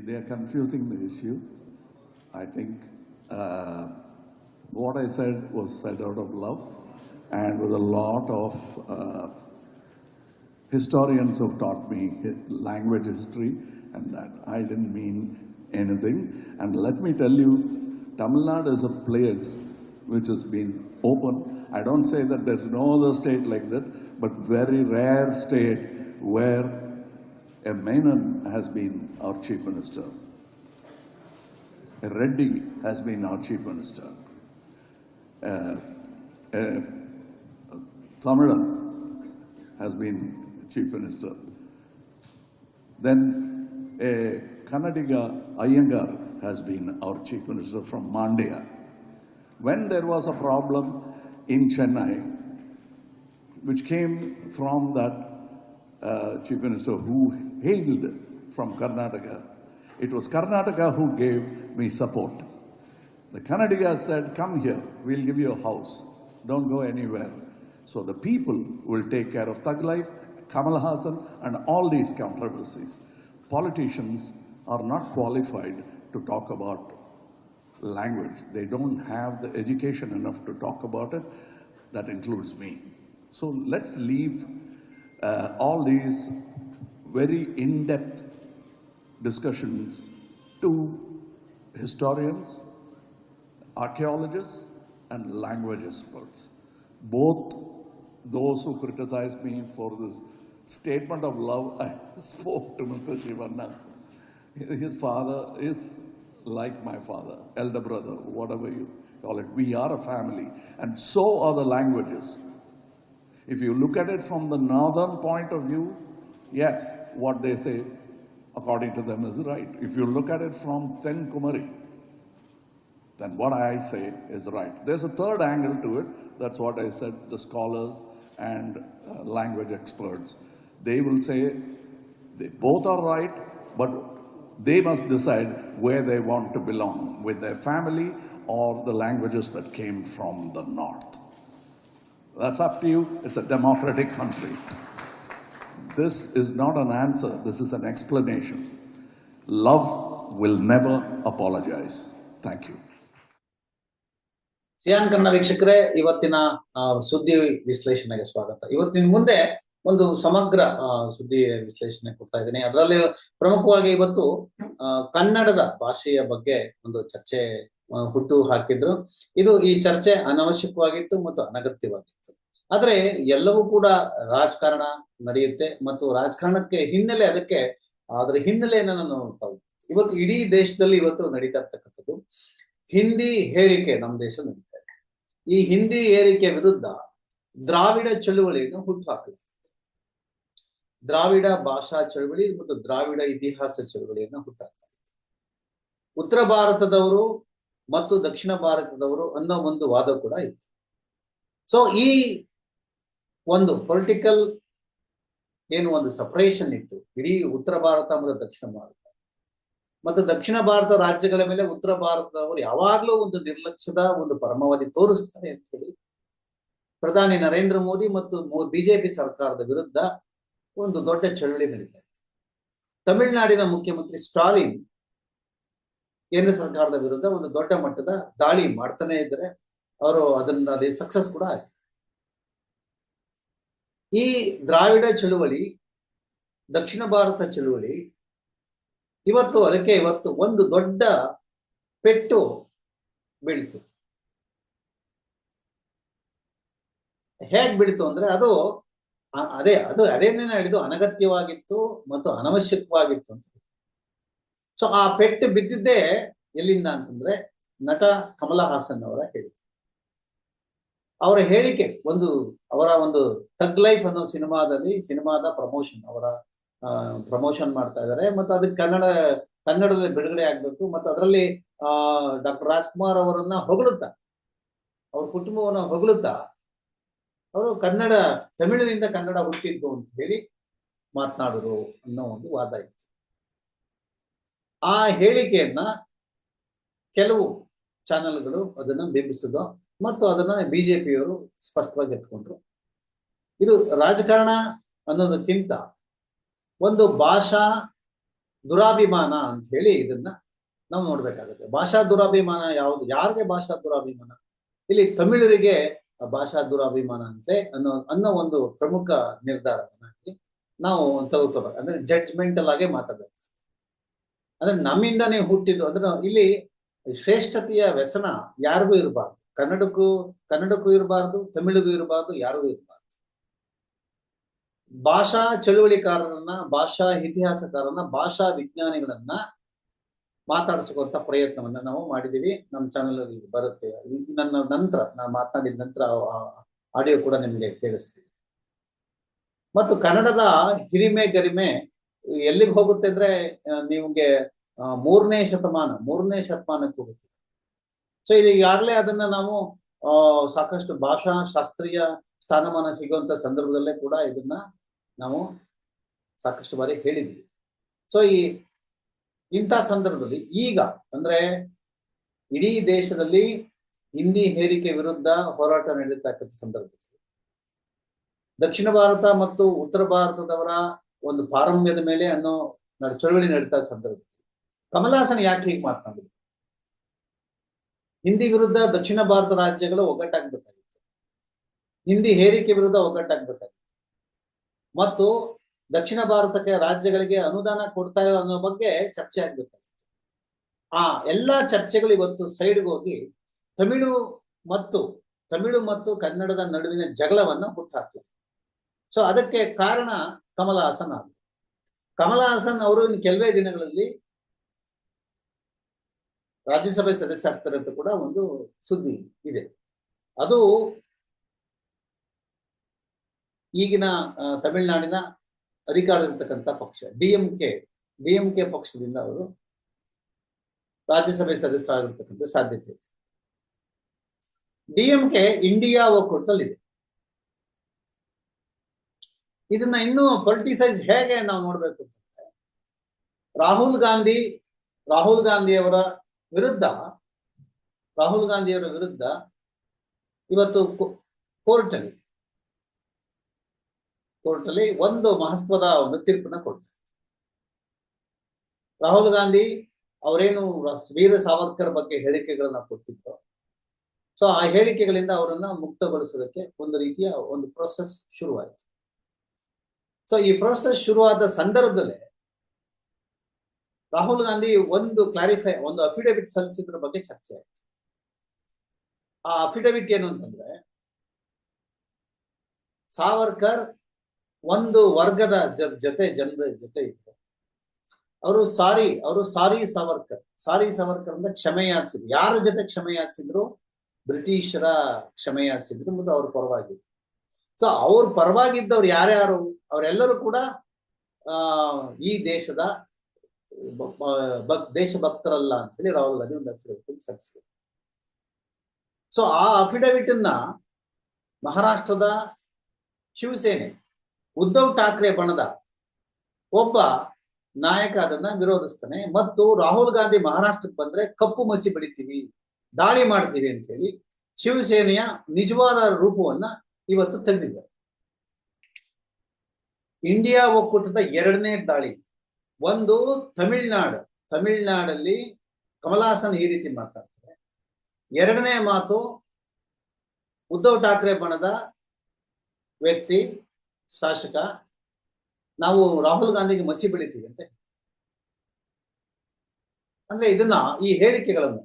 They are confusing the issue. I think uh, what I said was said out of love and with a lot of uh, historians have taught me language history and that I didn't mean anything. And let me tell you, Tamil Nadu is a place which has been open. I don't say that there's no other state like that, but very rare state where Menon has been our chief minister. A Reddy has been our chief minister. Uh, a Tamilan has been chief minister. Then a Kannadiga Iyengar has been our chief minister from Mandya. When there was a problem in Chennai, which came from that uh, chief minister who hailed from Karnataka. It was Karnataka who gave me support. The Kannadiga said, Come here, we'll give you a house. Don't go anywhere. So the people will take care of Thug Life, Kamal Hassan, and all these controversies. Politicians are not qualified to talk about language. They don't have the education enough to talk about it. That includes me. So let's leave uh, all these very in-depth discussions to historians, archaeologists, and language experts. Both those who criticize me for this statement of love, I spoke to Mr. Shivanna. His father is like my father, elder brother, whatever you call it. We are a family, and so are the languages. If you look at it from the northern point of view, yes, what they say, according to them, is right. If you look at it from Ten Kumari, then what I say is right. There's a third angle to it. That's what I said, the scholars and uh, language experts. They will say they both are right, but they must decide where they want to belong, with their family or the languages that came from the north. That's up to you. It's a democratic country. This is not an answer, this is an explanation. Love will never apologize. Thank you. ಸಿಯಾನ್ ಕನ್ನ ವೀಕ್ಷಕರೇ ಇವತ್ತಿನ ಸುದ್ದಿ ವಿಶ್ಲೇಷಣೆಗೆ ಸ್ವಾಗತ ಇವತ್ತಿನ ಮುಂದೆ ಒಂದು ಸಮಗ್ರ ಸುದ್ದಿ ವಿಶ್ಲೇಷಣೆ ಕೊಡ್ತಾ ಇದ್ದೀನಿ ಅದರಲ್ಲಿ ಪ್ರಮುಖವಾಗಿ ಇವತ್ತು ಕನ್ನಡದ ಭಾಷೆಯ ಬಗ್ಗೆ ಒಂದು ಚರ್ಚೆ ಹುಟ್ಟು ಹಾಕಿದ್ರು ಇದು ಈ ಚರ್ಚೆ ಅನವಶ್ಯಕವಾಗಿತ್ತು ಮತ್ತು ಅನಗತ್ಯವಾಗಿತ್ತು ಆದ್ರೆ ಎಲ್ಲವೂ ಕೂಡ ರಾಜಕಾರಣ ನಡೆಯುತ್ತೆ ಮತ್ತು ರಾಜಕಾರಣಕ್ಕೆ ಹಿನ್ನೆಲೆ ಅದಕ್ಕೆ ಅದರ ಹಿನ್ನೆಲೆಯನ್ನ ನಾವು ನೋಡ್ತಾ. ಇವತ್ತು ಇಡೀ ದೇಶದಲ್ಲಿ ಇವತ್ತು ನಡೀತಾ ಇರ್ತಕ್ಕಂಥದ್ದು ಹಿಂದಿ ಹೇರಿಕೆ ನಮ್ಮ ದೇಶ ನಡೀತಾ ಇದೆ. ಈ ಹಿಂದಿ ಏರಿಕೆ ವಿರುದ್ಧ ದ್ರಾವಿಡ ಚಳುವಳಿಯನ್ನು ಹುಟ್ಟು ಹಾಕಲಾಗಿದೆ ದ್ರಾವಿಡ ಭಾಷಾ ಚಳುವಳಿ ಮತ್ತು ದ್ರಾವಿಡ ಇತಿಹಾಸ ಚಳುವಳಿಯನ್ನು ಹುಟ್ಟಾಕ್ತಾರೆ ಉತ್ತರ ಭಾರತದವರು ಮತ್ತು ದಕ್ಷಿಣ ಭಾರತದವರು ಅನ್ನೋ ಒಂದು ವಾದ ಕೂಡ ಇತ್ತು. ಸೊ ಈ ಒಂದು ಪೊಲಿಟಿಕಲ್ ಏನು ಒಂದು ಸಪರೇಷನ್ ಇತ್ತು. ಇಡೀ ಉತ್ತರ ಭಾರತ ಮತ್ತು ದಕ್ಷಿಣ ಭಾರತ. ಮತ್ತು ದಕ್ಷಿಣ ಭಾರತ ರಾಜ್ಯಗಳ ಮೇಲೆ ಉತ್ತರ ಭಾರತದವರು ಯಾವಾಗಲೂ ಒಂದು ನಿರ್ಲಕ್ಷ್ಯದ ಒಂದು ಪರಮಾವಧಿ ತೋರಿಸ್ತಾರೆ ಅಂತ ಹೇಳಿ ಪ್ರಧಾನಿ ನರೇಂದ್ರ ಮೋದಿ ಮತ್ತು ಬಿಜೆಪಿ ಸರ್ಕಾರದ ವಿರುದ್ಧ ಒಂದು ದೊಡ್ಡ ಚಳವಳಿ ನಡೀತಾ ಇತ್ತು. ತಮಿಳುನಾಡಿನ ಮುಖ್ಯಮಂತ್ರಿ ಸ್ಟಾಲಿನ್ ಕೇಂದ್ರ ಸರ್ಕಾರದ ವಿರುದ್ಧ ಒಂದು ದೊಡ್ಡ ಮಟ್ಟದ ದಾಳಿ ಮಾಡ್ತಾನೆ ಇದ್ರೆ ಅವರು ಅದನ್ನ, ಅದೇ ಸಕ್ಸಸ್ ಕೂಡ ಆಗಿದೆ. ಈ ದ್ರಾವಿಡ ಚಳುವಳಿ, ದಕ್ಷಿಣ ಭಾರತ ಚಳುವಳಿ, ಇವತ್ತು ಅದಕ್ಕೆ ಇವತ್ತು ಒಂದು ದೊಡ್ಡ ಪೆಟ್ಟು ಬೀಳ್ತು. ಹೇಗ್ ಬೀಳ್ತು ಅಂದ್ರೆ ಅದು ಅದೇ, ಅದು ಅದೇನೇ ಹೇಳಿದ್ದು ಅನಗತ್ಯವಾಗಿತ್ತು ಮತ್ತು ಅನವಶ್ಯಕವಾಗಿತ್ತು ಅಂತ. ಸೊ ಆ ಪೆಟ್ಟು ಬಿದ್ದಿದ್ದೇ ಎಲ್ಲಿಂದ ಅಂತಂದ್ರೆ ನಟ ಕಮಲ ಹಾಸನ್ ಅವರ ಹೇಳಿ ಅವರ ಹೇಳಿಕೆ, ಒಂದು ಅವರ ಒಂದು ಥಗ್ ಲೈಫ್ ಅನ್ನೋ ಸಿನಿಮಾದಲ್ಲಿ ಸಿನಿಮಾದ ಪ್ರಮೋಷನ್ ಅವರ ಪ್ರಮೋಷನ್ ಮಾಡ್ತಾ ಇದ್ದಾರೆ. ಮತ್ತು ಅದಕ್ಕೆ ಕನ್ನಡ ಕನ್ನಡದಲ್ಲಿ ಬಿಡುಗಡೆ ಆಗ್ಬೇಕು. ಮತ್ತು ಅದರಲ್ಲಿ, ಆ, ಡಾಕ್ಟರ್ ರಾಜ್ಕುಮಾರ್ ಅವರನ್ನ ಹೊಗಳುತ್ತಾ? ಅವ್ರ ಕುಟುಂಬವನ್ನು ಹೊಗಳುತ್ತಾ? ಅವರು ಕನ್ನಡ, ತಮಿಳಿನಿಂದ ಕನ್ನಡ ಹುಟ್ಟಿದ್ದು ಅಂತ ಹೇಳಿ ಮಾತನಾಡೋರು ಅನ್ನೋ ಒಂದು ವಾದ ಇತ್ತು. ಆ ಹೇಳಿಕೆಯನ್ನ ಕೆಲವು ಚಾನೆಲ್ಗಳು ಅದನ್ನ ಬಿಂಬಿಸಿದ್ದು ಮತ್ತು ಅದನ್ನ ಬಿಜೆಪಿಯವರು ಸ್ಪಷ್ಟವಾಗಿ ಎತ್ಕೊಂಡ್ರು. ಇದು ರಾಜಕಾರಣ ಅನ್ನೋದಕ್ಕಿಂತ ಒಂದು ಭಾಷಾ ದುರಾಭಿಮಾನ ಅಂತ ಹೇಳಿ ಇದನ್ನ ನಾವು ನೋಡ್ಬೇಕಾಗುತ್ತೆ. ಭಾಷಾ ದುರಾಭಿಮಾನ ಯಾವುದು? ಯಾರಿಗೆ ಭಾಷಾ ದುರಾಭಿಮಾನ? ಇಲ್ಲಿ ತಮಿಳರಿಗೆ ಭಾಷಾ ದುರಾಭಿಮಾನ ಅಂತೆ ಅನ್ನೋ ಅನ್ನೋ ಒಂದು ಪ್ರಮುಖ ನಿರ್ಧಾರವನ್ನಾಗಿ ನಾವು ತೆಗೆದುಕೋಬೇಕು ಅಂದ್ರೆ ಜಡ್ಜ್ಮೆಂಟಲ್ ಆಗಿ ಮಾತಾಡಬೇಕು. ಅಂದ್ರೆ ನಮ್ಮಿಂದಾನೇ ಹುಟ್ಟಿದ್ದು. ಅಂದ್ರೆ ಇಲ್ಲಿ ಶ್ರೇಷ್ಠತೆಯ ವ್ಯಸನ ಯಾರಿಗೂ ಇರಬಾರ್ದು. ಕನ್ನಡಕ್ಕೂ ಕನ್ನಡಕ್ಕೂ ಇರಬಾರ್ದು, ತಮಿಳಿಗೂ ಇರಬಾರ್ದು, ಯಾರಿಗೂ ಇರಬಾರ್ದು. ಭಾಷಾ ಚಳುವಳಿಕಾರರನ್ನ, ಭಾಷಾ ಇತಿಹಾಸಕಾರರನ್ನ, ಭಾಷಾ ವಿಜ್ಞಾನಿಗಳನ್ನ ಮಾತಾಡಿಸುವಂತ ಪ್ರಯತ್ನವನ್ನ ನಾವು ಮಾಡಿದೀವಿ ನಮ್ಮ ಚಾನಲ್ ಅಲ್ಲಿ ಬರುತ್ತೆ. ನನ್ನ ನಂತರ, ನಾನು ಮಾತನಾಡಿದ ನಂತರ ಆಡಿಯೋ ಕೂಡ ನಿಮಗೆ ಕೇಳಿಸ್ತೀವಿ ಮತ್ತು ಕನ್ನಡದ ಹಿರಿಮೆ ಗರಿಮೆ ಎಲ್ಲಿಗೆ ಹೋಗುತ್ತೆ ಅಂದ್ರೆ ನಿಮಗೆ ಮೂರನೇ ಶತಮಾನ, ಮೂರನೇ ಶತಮಾನಕ್ಕೆ ಹೋಗುತ್ತೆ. ಸೊ ಇದು ಈಗಾಗಲೇ ಅದನ್ನ ನಾವು ಸಾಕಷ್ಟು ಭಾಷಾ ಶಾಸ್ತ್ರೀಯ ಸ್ಥಾನಮಾನ ಸಿಗುವಂತ ಸಂದರ್ಭದಲ್ಲೇ ಕೂಡ ಇದನ್ನ ನಾವು ಸಾಕಷ್ಟು ಬಾರಿ ಹೇಳಿದ್ವಿ. ಸೊ ಈ ಇಂಥ ಸಂದರ್ಭದಲ್ಲಿ ಈಗ, ಅಂದ್ರೆ ಇಡೀ ದೇಶದಲ್ಲಿ ಹಿಂದಿ ಹೇರಿಕೆ ವಿರುದ್ಧ ಹೋರಾಟ ನಡೀತಕ್ಕಂಥ ಸಂದರ್ಭದಲ್ಲಿ ದಕ್ಷಿಣ ಭಾರತ ಮತ್ತು ಉತ್ತರ ಭಾರತದವರ ಒಂದು ಪಾರಮ್ಯದ ಮೇಲೆ ಅನ್ನೋ ಚಳುವಳಿ ನಡೀತಾ ಸಂದರ್ಭದಲ್ಲಿ. ಕಮಲಾಸನ್ ಯಾಕೆ ಹೀಗೆ ಮಾತನಾಡಿದ್ರು? ಹಿಂದಿ ವಿರುದ್ಧ ದಕ್ಷಿಣ ಭಾರತ ರಾಜ್ಯಗಳು ಒಗ್ಗಟ್ಟಾಗ್ಬೇಕಾಗಿತ್ತು. ಹಿಂದಿ ಹೇರಿಕೆ ವಿರುದ್ಧ ಒಗ್ಗಟ್ಟಾಗ್ಬೇಕಾಗಿತ್ತು. ಮತ್ತು ದಕ್ಷಿಣ ಭಾರತಕ್ಕೆ ರಾಜ್ಯಗಳಿಗೆ ಅನುದಾನ ಕೊಡ್ತಾ ಇಲ್ಲ ಅನ್ನೋ ಬಗ್ಗೆ ಚರ್ಚೆ ಆಗ್ಬೇಕಾಗಿತ್ತು. ಆ ಎಲ್ಲಾ ಚರ್ಚೆಗಳು ಇವತ್ತು ಸೈಡ್ಗೆ ಹೋಗಿ ತಮಿಳು ಮತ್ತು ತಮಿಳು ಮತ್ತು ಕನ್ನಡದ ನಡುವಿನ ಜಗಳವನ್ನು ಹುಟ್ಟಾಕ್ತಾರೆ ಸೊ ಅದಕ್ಕೆ ಕಾರಣ ಕಮಲ ಹಾಸನ್ ಅವರು ಕಮಲ ಹಾಸನ್ ಅವರು ಇನ್ನು ಕೆಲವೇ ದಿನಗಳಲ್ಲಿ ರಾಜ್ಯಸಭೆ ಸದಸ್ಯ ಆಗ್ತಾರೆ ಅಂತ ಕೂಡ ಒಂದು ಸುದ್ದಿ ಇದೆ. ಅದು ಈಗಿನ ತಮಿಳುನಾಡಿನ ಅಧಿಕಾರದಲ್ಲಿರ್ತಕ್ಕಂಥ ಪಕ್ಷ, D M K, D M K ಪಕ್ಷದಿಂದ ಅವರು ರಾಜ್ಯಸಭೆ ಸದಸ್ಯರಾಗಿರ್ತಕ್ಕಂಥ ಸಾಧ್ಯತೆ ಇದೆ. ಡಿ ಎಂ ಕೆ ಇಂಡಿಯಾ ಒಕ್ಕೂಟದಲ್ಲಿದೆ ಇದನ್ನ ಇನ್ನೂ ಪೊಲಿಟಿಸೈಸ್ ಹೇಗೆ ನಾವು ನೋಡ್ಬೇಕು ಅಂತಂದ್ರೆ ರಾಹುಲ್ ಗಾಂಧಿ, ರಾಹುಲ್ ಗಾಂಧಿಯವರ ವಿರುದ್ಧ, ರಾಹುಲ್ ಗಾಂಧಿಯವರ ವಿರುದ್ಧ ಇವತ್ತು ಕೋರ್ಟ್ ಅಲ್ಲಿ ಕೋರ್ಟ್ ಅಲ್ಲಿ ಒಂದು ಮಹತ್ವದ ಒಂದು ತೀರ್ಪನ್ನ ಕೊಡ್ತಾರೆ. ರಾಹುಲ್ ಗಾಂಧಿ ಅವರೇನು ವೀರ ಸಾವರ್ಕರ್ ಬಗ್ಗೆ ಹೇಳಿಕೆಗಳನ್ನ ಕೊಟ್ಟಿದ್ರು ಸೊ ಆ ಹೇಳಿಕೆಗಳಿಂದ ಅವರನ್ನ ಮುಕ್ತಗೊಳಿಸೋದಕ್ಕೆ ಒಂದು ರೀತಿಯ ಒಂದು ಪ್ರೋಸೆಸ್ ಶುರುವಾಯಿತು. ಸೊ ಈ ಪ್ರೋಸೆಸ್ ಶುರುವಾದ ಸಂದರ್ಭದಲ್ಲೇ ರಾಹುಲ್ ಗಾಂಧಿ ಒಂದು ಕ್ಲಾರಿಫೈ ಒಂದು ಅಫಿಡವಿಟ್ ಸಲ್ಲಿಸಿದ್ರ ಬಗ್ಗೆ ಚರ್ಚೆ ಆಯ್ತು. ಆ ಅಫಿಡವಿಟ್ ಏನು ಅಂತಂದ್ರೆ, ಸಾವರ್ಕರ್ ಒಂದು ವರ್ಗದ ಜೊತೆ, ಜನರ ಜೊತೆ ಇದ್ರು. ಅವರು ಸಾರಿ ಅವರು ಸಾರಿ ಸಾವರ್ಕರ್ ಸಾರಿ ಸಾವರ್ಕರ್ ಅಂದ್ರೆ ಕ್ಷಮೆ ಯಾಚಿಸಿದ್ರು. ಯಾರ ಜೊತೆ ಕ್ಷಮೆ ಯಾಚಿಸಿದ್ರು? ಬ್ರಿಟಿಷರ ಕ್ಷಮೆ ಯಾಚಿಸಿದ್ರು ಮತ್ತು ಅವ್ರ ಪರವಾಗಿದ್ರು. ಸೊ ಅವ್ರ ಪರವಾಗಿದ್ದವ್ರು ಯಾರ್ಯಾರು? ಅವರೆಲ್ಲರೂ ಕೂಡ, ಆ, ಈ ದೇಶದ ಭಕ್- ದೇಶಭಕ್ತರಲ್ಲ ಅಂತ ಹೇಳಿ ರಾಹುಲ್ ಗಾಂಧಿ ಒಂದು ಅಫಿಡವಿಟ್ ಸಲ್ಲಿಸಿದ್ರು. ಸೊ ಆ ಅಫಿಡವಿಟ್ ಅನ್ನ ಮಹಾರಾಷ್ಟ್ರದ ಶಿವಸೇನೆ, ಉದ್ಧವ್ ಠಾಕ್ರೆ ಬಣದ ಒಬ್ಬ ನಾಯಕ ಅದನ್ನ ವಿರೋಧಿಸ್ತಾನೆ. ಮತ್ತು ರಾಹುಲ್ ಗಾಂಧಿ ಮಹಾರಾಷ್ಟ್ರಕ್ಕೆ ಬಂದ್ರೆ ಕಪ್ಪು ಮಸಿ ಬೆಳಿತೀವಿ ದಾಳಿ ಮಾಡ್ತೀವಿ ಅಂತ ಹೇಳಿ ಶಿವಸೇನೆಯ ನಿಜವಾದ ರೂಪವನ್ನ ಇವತ್ತು ತೆಗೆದಿದ್ದಾರೆ. ಇಂಡಿಯಾ ಒಕ್ಕೂಟದ ಎರಡನೇ ದಾಳಿ. ಒಂದು ತಮಿಳ್ನಾಡು. ತಮಿಳ್ನಾಡಲ್ಲಿ ಕಮಲಾಸನ್ ಈ ರೀತಿ ಮಾತಾಡ್ತಾರೆ. ಎರಡನೇ ಮಾತು ಉದ್ಧವ್ ಠಾಕ್ರೆ ಬಣದ ವ್ಯಕ್ತಿ, ಶಾಸಕ. ನಾವು ರಾಹುಲ್ ಗಾಂಧಿಗೆ ಮಸಿ ಬೆಳಿತೀವಿ ಅಂತ ಅಂದ್ರೆ ಇದನ್ನ ಈ ಹೇಳಿಕೆಗಳನ್ನು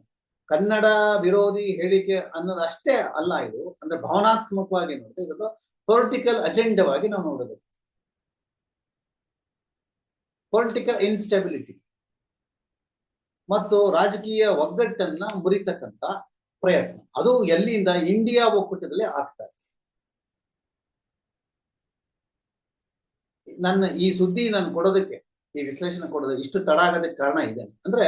ಕನ್ನಡ ವಿರೋಧಿ ಹೇಳಿಕೆ ಅನ್ನೋದು ಅಷ್ಟೇ ಅಲ್ಲ ಇದು. ಅಂದ್ರೆ ಭಾವನಾತ್ಮಕವಾಗಿ ನೋಡಿದ್ರೆ ಇದನ್ನು ಪೊಲಿಟಿಕಲ್ ಅಜೆಂಡವಾಗಿ ನಾವು ನೋಡಬೇಕು. ಪೊಲಿಟಿಕಲ್ ಇನ್ಸ್ಟೆಬಿಲಿಟಿ ಮತ್ತು ರಾಜಕೀಯ ಒಗ್ಗಟ್ಟನ್ನ ಮುರಿತಕ್ಕಂತ ಪ್ರಯತ್ನ. ಅದು ಎಲ್ಲಿಂದ ಇಂಡಿಯಾ ಒಕ್ಕೂಟದಲ್ಲಿ ಆಗ್ತಾ ಇದೆ. ನನ್ನ ಈ ಸುದ್ದಿ ನಾನು ಕೊಡೋದಕ್ಕೆ, ಈ ವಿಶ್ಲೇಷಣೆ ಕೊಡೋದಕ್ಕೆ ಇಷ್ಟು ತಡ ಆಗೋದಕ್ಕೆ ಕಾರಣ ಇದೆ. ಅಂದ್ರೆ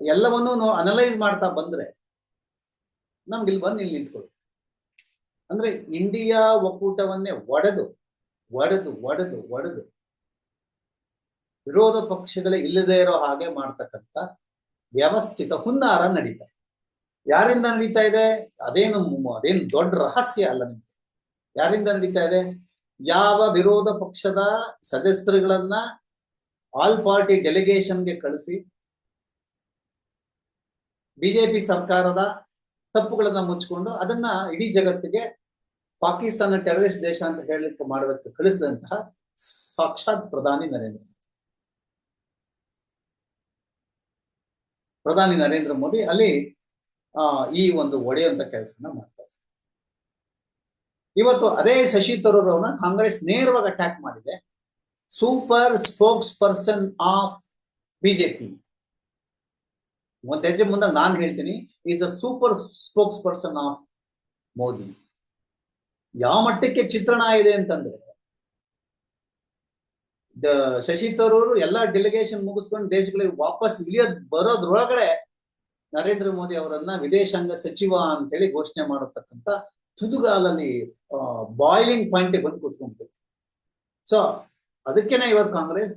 ಎಲ್ಲವನ್ನೂ ಅನಲೈಸ್ ಮಾಡ್ತಾ ಬಂದ್ರೆ ನಮ್ಗೆ ಇಲ್ಲಿ ಬಂದು ಇಲ್ಲಿ ನಿಂತ್ಕೊಳ್ಳಿ ಅಂದ್ರೆ ಇಂಡಿಯಾ ಒಕ್ಕೂಟವನ್ನೇ ಒಡೆದು ಒಡೆದು ಒಡೆದು ಒಡೆದು ವಿರೋಧ ಪಕ್ಷಗಳೇ ಇಲ್ಲದೆ ಇರೋ ಹಾಗೆ ಮಾಡ್ತಕ್ಕಂಥ ವ್ಯವಸ್ಥಿತ ಹುನ್ನಾರ ನಡೀತಾ ಇದೆ. ಯಾರಿಂದ ನಡೀತಾ ಇದೆ? ಅದೇನು ಅದೇನು ದೊಡ್ಡ ರಹಸ್ಯ ಅಲ್ಲ ನಿಮ್ಗೆ. ಯಾರಿಂದ ನಡೀತಾ ಇದೆ? ಯಾವ ವಿರೋಧ ಪಕ್ಷದ ಸದಸ್ಯರುಗಳನ್ನ ಆಲ್ ಪಾರ್ಟಿ ಡೆಲಿಗೇಷನ್ಗೆ ಕಳಿಸಿ, ಬಿಜೆಪಿ ಸರ್ಕಾರದ ತಪ್ಪುಗಳನ್ನ ಮುಚ್ಚಿಕೊಂಡು ಅದನ್ನ ಇಡೀ ಜಗತ್ತಿಗೆ ಪಾಕಿಸ್ತಾನ ಟೆರರಿಸ್ಟ್ ದೇಶ ಅಂತ ಹೇಳಲಿಕ್ಕೆ ಮಾಡೋದಕ್ಕೆ ಕಳಿಸಿದಂತಹ ಸಾಕ್ಷಾತ್ ಪ್ರಧಾನಿ ನರೇಂದ್ರ ಮೋದಿ. ಪ್ರಧಾನಿ ನರೇಂದ್ರ ಮೋದಿ ಅಲ್ಲಿ ಈ ಒಂದು ಒಡೆಯುವಂತ ಕೆಲಸನ ಮಾಡ್ತಾರೆ. ಇವತ್ತು ಅದೇ ಶಶಿ ತರೂರ್ ಅವ್ರನ್ನ ಕಾಂಗ್ರೆಸ್ ನೇರವಾಗಿ ಅಟ್ಯಾಕ್ ಮಾಡಿದೆ. Super spokesperson of BJP ಒಂದ್ ಹೆಜ್ಜೆ ಮುಂದೆ ನಾನು ಹೇಳ್ತೀನಿ is a super spokesperson of Modi. ಯಾವ ಮಟ್ಟಕ್ಕೆ ಚಿತ್ರಣ ಇದೆ ಅಂತಂದ್ರೆ ಶಶಿ ತರೂರು ಎಲ್ಲಾ ಡೆಲಿಗೇಷನ್ ಮುಗಿಸ್ಕೊಂಡು ದೇಶಗಳಿಗೆ ವಾಪಸ್ ಇಳಿಯೋದ್ ಬರೋದ್ರೊಳಗಡೆ ನರೇಂದ್ರ ಮೋದಿ ಅವರನ್ನ ವಿದೇಶಾಂಗ ಸಚಿವ ಅಂತೇಳಿ ಘೋಷಣೆ ಮಾಡತಕ್ಕಂತ ತುದುಗಾಲಲ್ಲಿ ಬಾಯ್ಲಿಂಗ್ ಪಾಯಿಂಟ್ ಬಂದು ಕೂತ್ಕೊಂಡ್ಬಿಟ್ಟು ಸೊ ಅದಕ್ಕೇನೆ ಇವತ್ತು Congress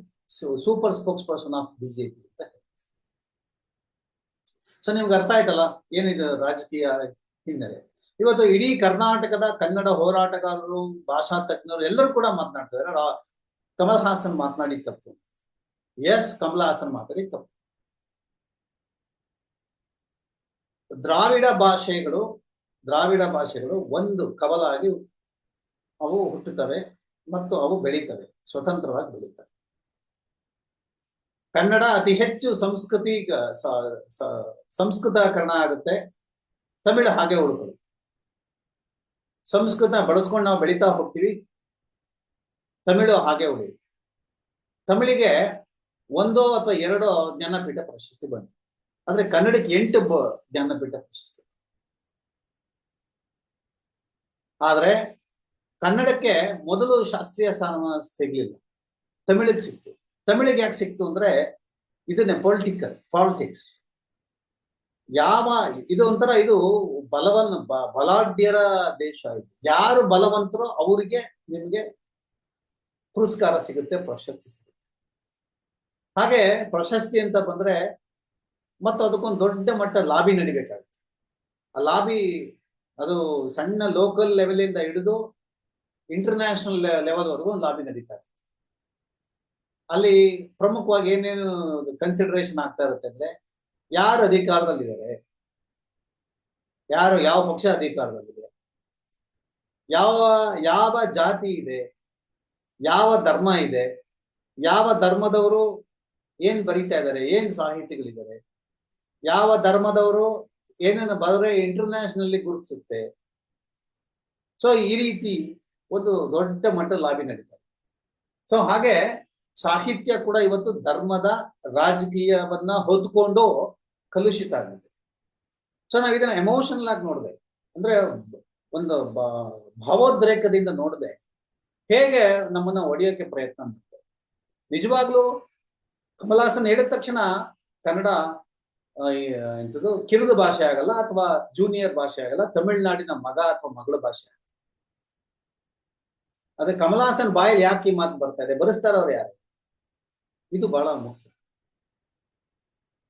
super spokesperson of BJP ಅಂತ ಸೊ ನಿಮ್ಗೆ ಅರ್ಥ ಆಯ್ತಲ್ಲ, ಏನಿದೆ ರಾಜಕೀಯ ಹಿನ್ನೆಲೆ? ಇವತ್ತು ಇಡೀ ಕರ್ನಾಟಕದ ಕನ್ನಡ ಹೋರಾಟಗಾರರು, ಭಾಷಾ ತಜ್ಞರು ಎಲ್ಲರೂ ಕೂಡ ಮಾತನಾಡ್ತಿದ್ದಾರೆ. ಕಮಲ್ ಹಾಸನ್ ಮಾತನಾಡಿ ತಪ್ಪು. ಎಸ್ ಕಮಲ ಹಾಸನ್ ಮಾತಾಡಿ ತಪ್ಪು. ದ್ರಾವಿಡ ಭಾಷೆಗಳು ದ್ರಾವಿಡ ಭಾಷೆಗಳು ಒಂದು ಕವಲಾಗಿ ಅವು ಹುಟ್ಟುತ್ತವೆ ಮತ್ತು ಅವು ಬೆಳೀತವೆ, ಸ್ವತಂತ್ರವಾಗಿ ಬೆಳೀತವೆ. ಕನ್ನಡ ಅತಿ ಹೆಚ್ಚು ಸಂಸ್ಕೃತಿ ಸಂಸ್ಕೃತಕರಣ ಆಗುತ್ತೆ. ತಮಿಳು ಹಾಗೆ ಉಳ್ಕೊಳ್ಳುತ್ತೆ. ಸಂಸ್ಕೃತ ಬಳಸ್ಕೊಂಡು ನಾವು ಬೆಳೀತಾ ಹೋಗ್ತೀವಿ. ತಮಿಳು ಹಾಗೆ ಉಳಿಯುತ್ತೆ. ತಮಿಳಿಗೆ ಒಂದೋ ಅಥವಾ ಎರಡೋ ಜ್ಞಾನಪೀಠ ಪ್ರಶಸ್ತಿ ಬಂತು. ಆದ್ರೆ ಕನ್ನಡಕ್ಕೆ ಎಂಟು ಜ್ಞಾನಪೀಠ ಪ್ರಶಸ್ತಿ. ಆದ್ರೆ ಕನ್ನಡಕ್ಕೆ ಮೊದಲು ಶಾಸ್ತ್ರೀಯ ಸ್ಥಾನಮಾನ ಸಿಗ್ಲಿಲ್ಲ. ತಮಿಳಿಗೆ ಸಿಕ್ತು. ತಮಿಳಿಗೆ ಯಾಕೆ ಸಿಕ್ತು ಅಂದ್ರೆ ಇದನ್ನೇ ಪೊಲಿಟಿಕಲ್, ಪಾಲಿಟಿಕ್ಸ್. ಯಾವ ಇದು ಒಂಥರ ಇದು ಬಲವನ್ ಬಲಾಢ್ಯರ ದೇಶ ಇದು. ಯಾರು ಬಲವಂತರೋ ಅವರಿಗೆ ನಿಮಗೆ ಪುರಸ್ಕಾರ ಸಿಗುತ್ತೆ, ಪ್ರಶಸ್ತಿ ಸಿಗುತ್ತೆ. ಹಾಗೆ ಪ್ರಶಸ್ತಿ ಅಂತ ಬಂದ್ರೆ ಮತ್ತು ಅದಕ್ಕೊಂದು ದೊಡ್ಡ ಮಟ್ಟ ಲಾಬಿ ನಡಿಬೇಕಾಗುತ್ತೆ. ಆ ಲಾಬಿ ಅದು ಸಣ್ಣ ಲೋಕಲ್ ಲೆವೆಲಿಂದ ಹಿಡಿದು ಇಂಟರ್ನ್ಯಾಷನಲ್ ಲೆವೆಲ್ವರೆಗೂ ಒಂದು ಲಾಬಿ ನಡೀತಾ ಅಲ್ಲಿ ಪ್ರಮುಖವಾಗಿ ಏನೇನು ಕನ್ಸಿಡರೇಷನ್ ಆಗ್ತಾ ಇರುತ್ತೆ ಅಂದ್ರೆ ಯಾರು ಅಧಿಕಾರದಲ್ಲಿದ್ದಾರೆ? ಯಾರು, ಯಾವ ಪಕ್ಷ ಅಧಿಕಾರದಲ್ಲಿದೆ? ಯಾವ ಯಾವ ಜಾತಿ ಇದೆ? ಯಾವ ಧರ್ಮ ಇದೆ, ಯಾವ ಧರ್ಮದವರು ಏನ್ ಬರೀತಾ ಇದ್ದಾರೆ, ಏನ್ ಸಾಹಿತಿಗಳಿದ್ದಾರೆ, ಯಾವ ಧರ್ಮದವರು ಏನನ್ನ ಬದ್ರೆ ಇಂಟರ್ನ್ಯಾಷನಲ್ಲಿ ಗುರುತಿಸುತ್ತೆ. ಸೊ ಈ ರೀತಿ ಒಂದು ದೊಡ್ಡ ಮಟ್ಟ ಲಾಬಿ ನಡೀತಾರೆ ಸೊ ಹಾಗೆ ಸಾಹಿತ್ಯ ಕೂಡ ಇವತ್ತು ಧರ್ಮದ ರಾಜಕೀಯವನ್ನ ಹೊತ್ಕೊಂಡು ಕಲುಷಿತ ಆಗಿದೆ. ಸೊ ನಾವ್ ಇದನ್ನ ಎಮೋಷನಲ್ ಆಗಿ ನೋಡಿದೆ. ಅಂದ್ರೆ ಒಂದು ಭಾವೋದ್ರೇಕದಿಂದ ನೋಡಿದೆ. ಹೇಗೆ ನಮ್ಮನ್ನ ಒಡೆಯೋಕೆ ಪ್ರಯತ್ನ ಮಾಡ್ತಾರೆ? ನಿಜವಾಗ್ಲೂ ಕಮಲಾಸನ್ ಹೇಳಿದ ತಕ್ಷಣ ಕನ್ನಡ ಎಂಥದ್ದು ಕಿರಿದ ಭಾಷೆ ಆಗಲ್ಲ ಅಥವಾ ಜೂನಿಯರ್ ಭಾಷೆ ಆಗಲ್ಲ, ತಮಿಳ್ನಾಡಿನ ಮಗ ಅಥವಾ ಮಗಳ ಭಾಷೆ ಆಗಲ್ಲ. ಆದ್ರೆ ಕಮಲಾಸನ್ ಬಾಯಲ್ಲಿ ಯಾಕೆ ಈ ಮಾತು ಬರ್ತಾ ಇದೆ? ಬರೆಸ್ತಾರವ್ರು ಯಾರು? ಇದು ಬಹಳ ಮುಖ್ಯ.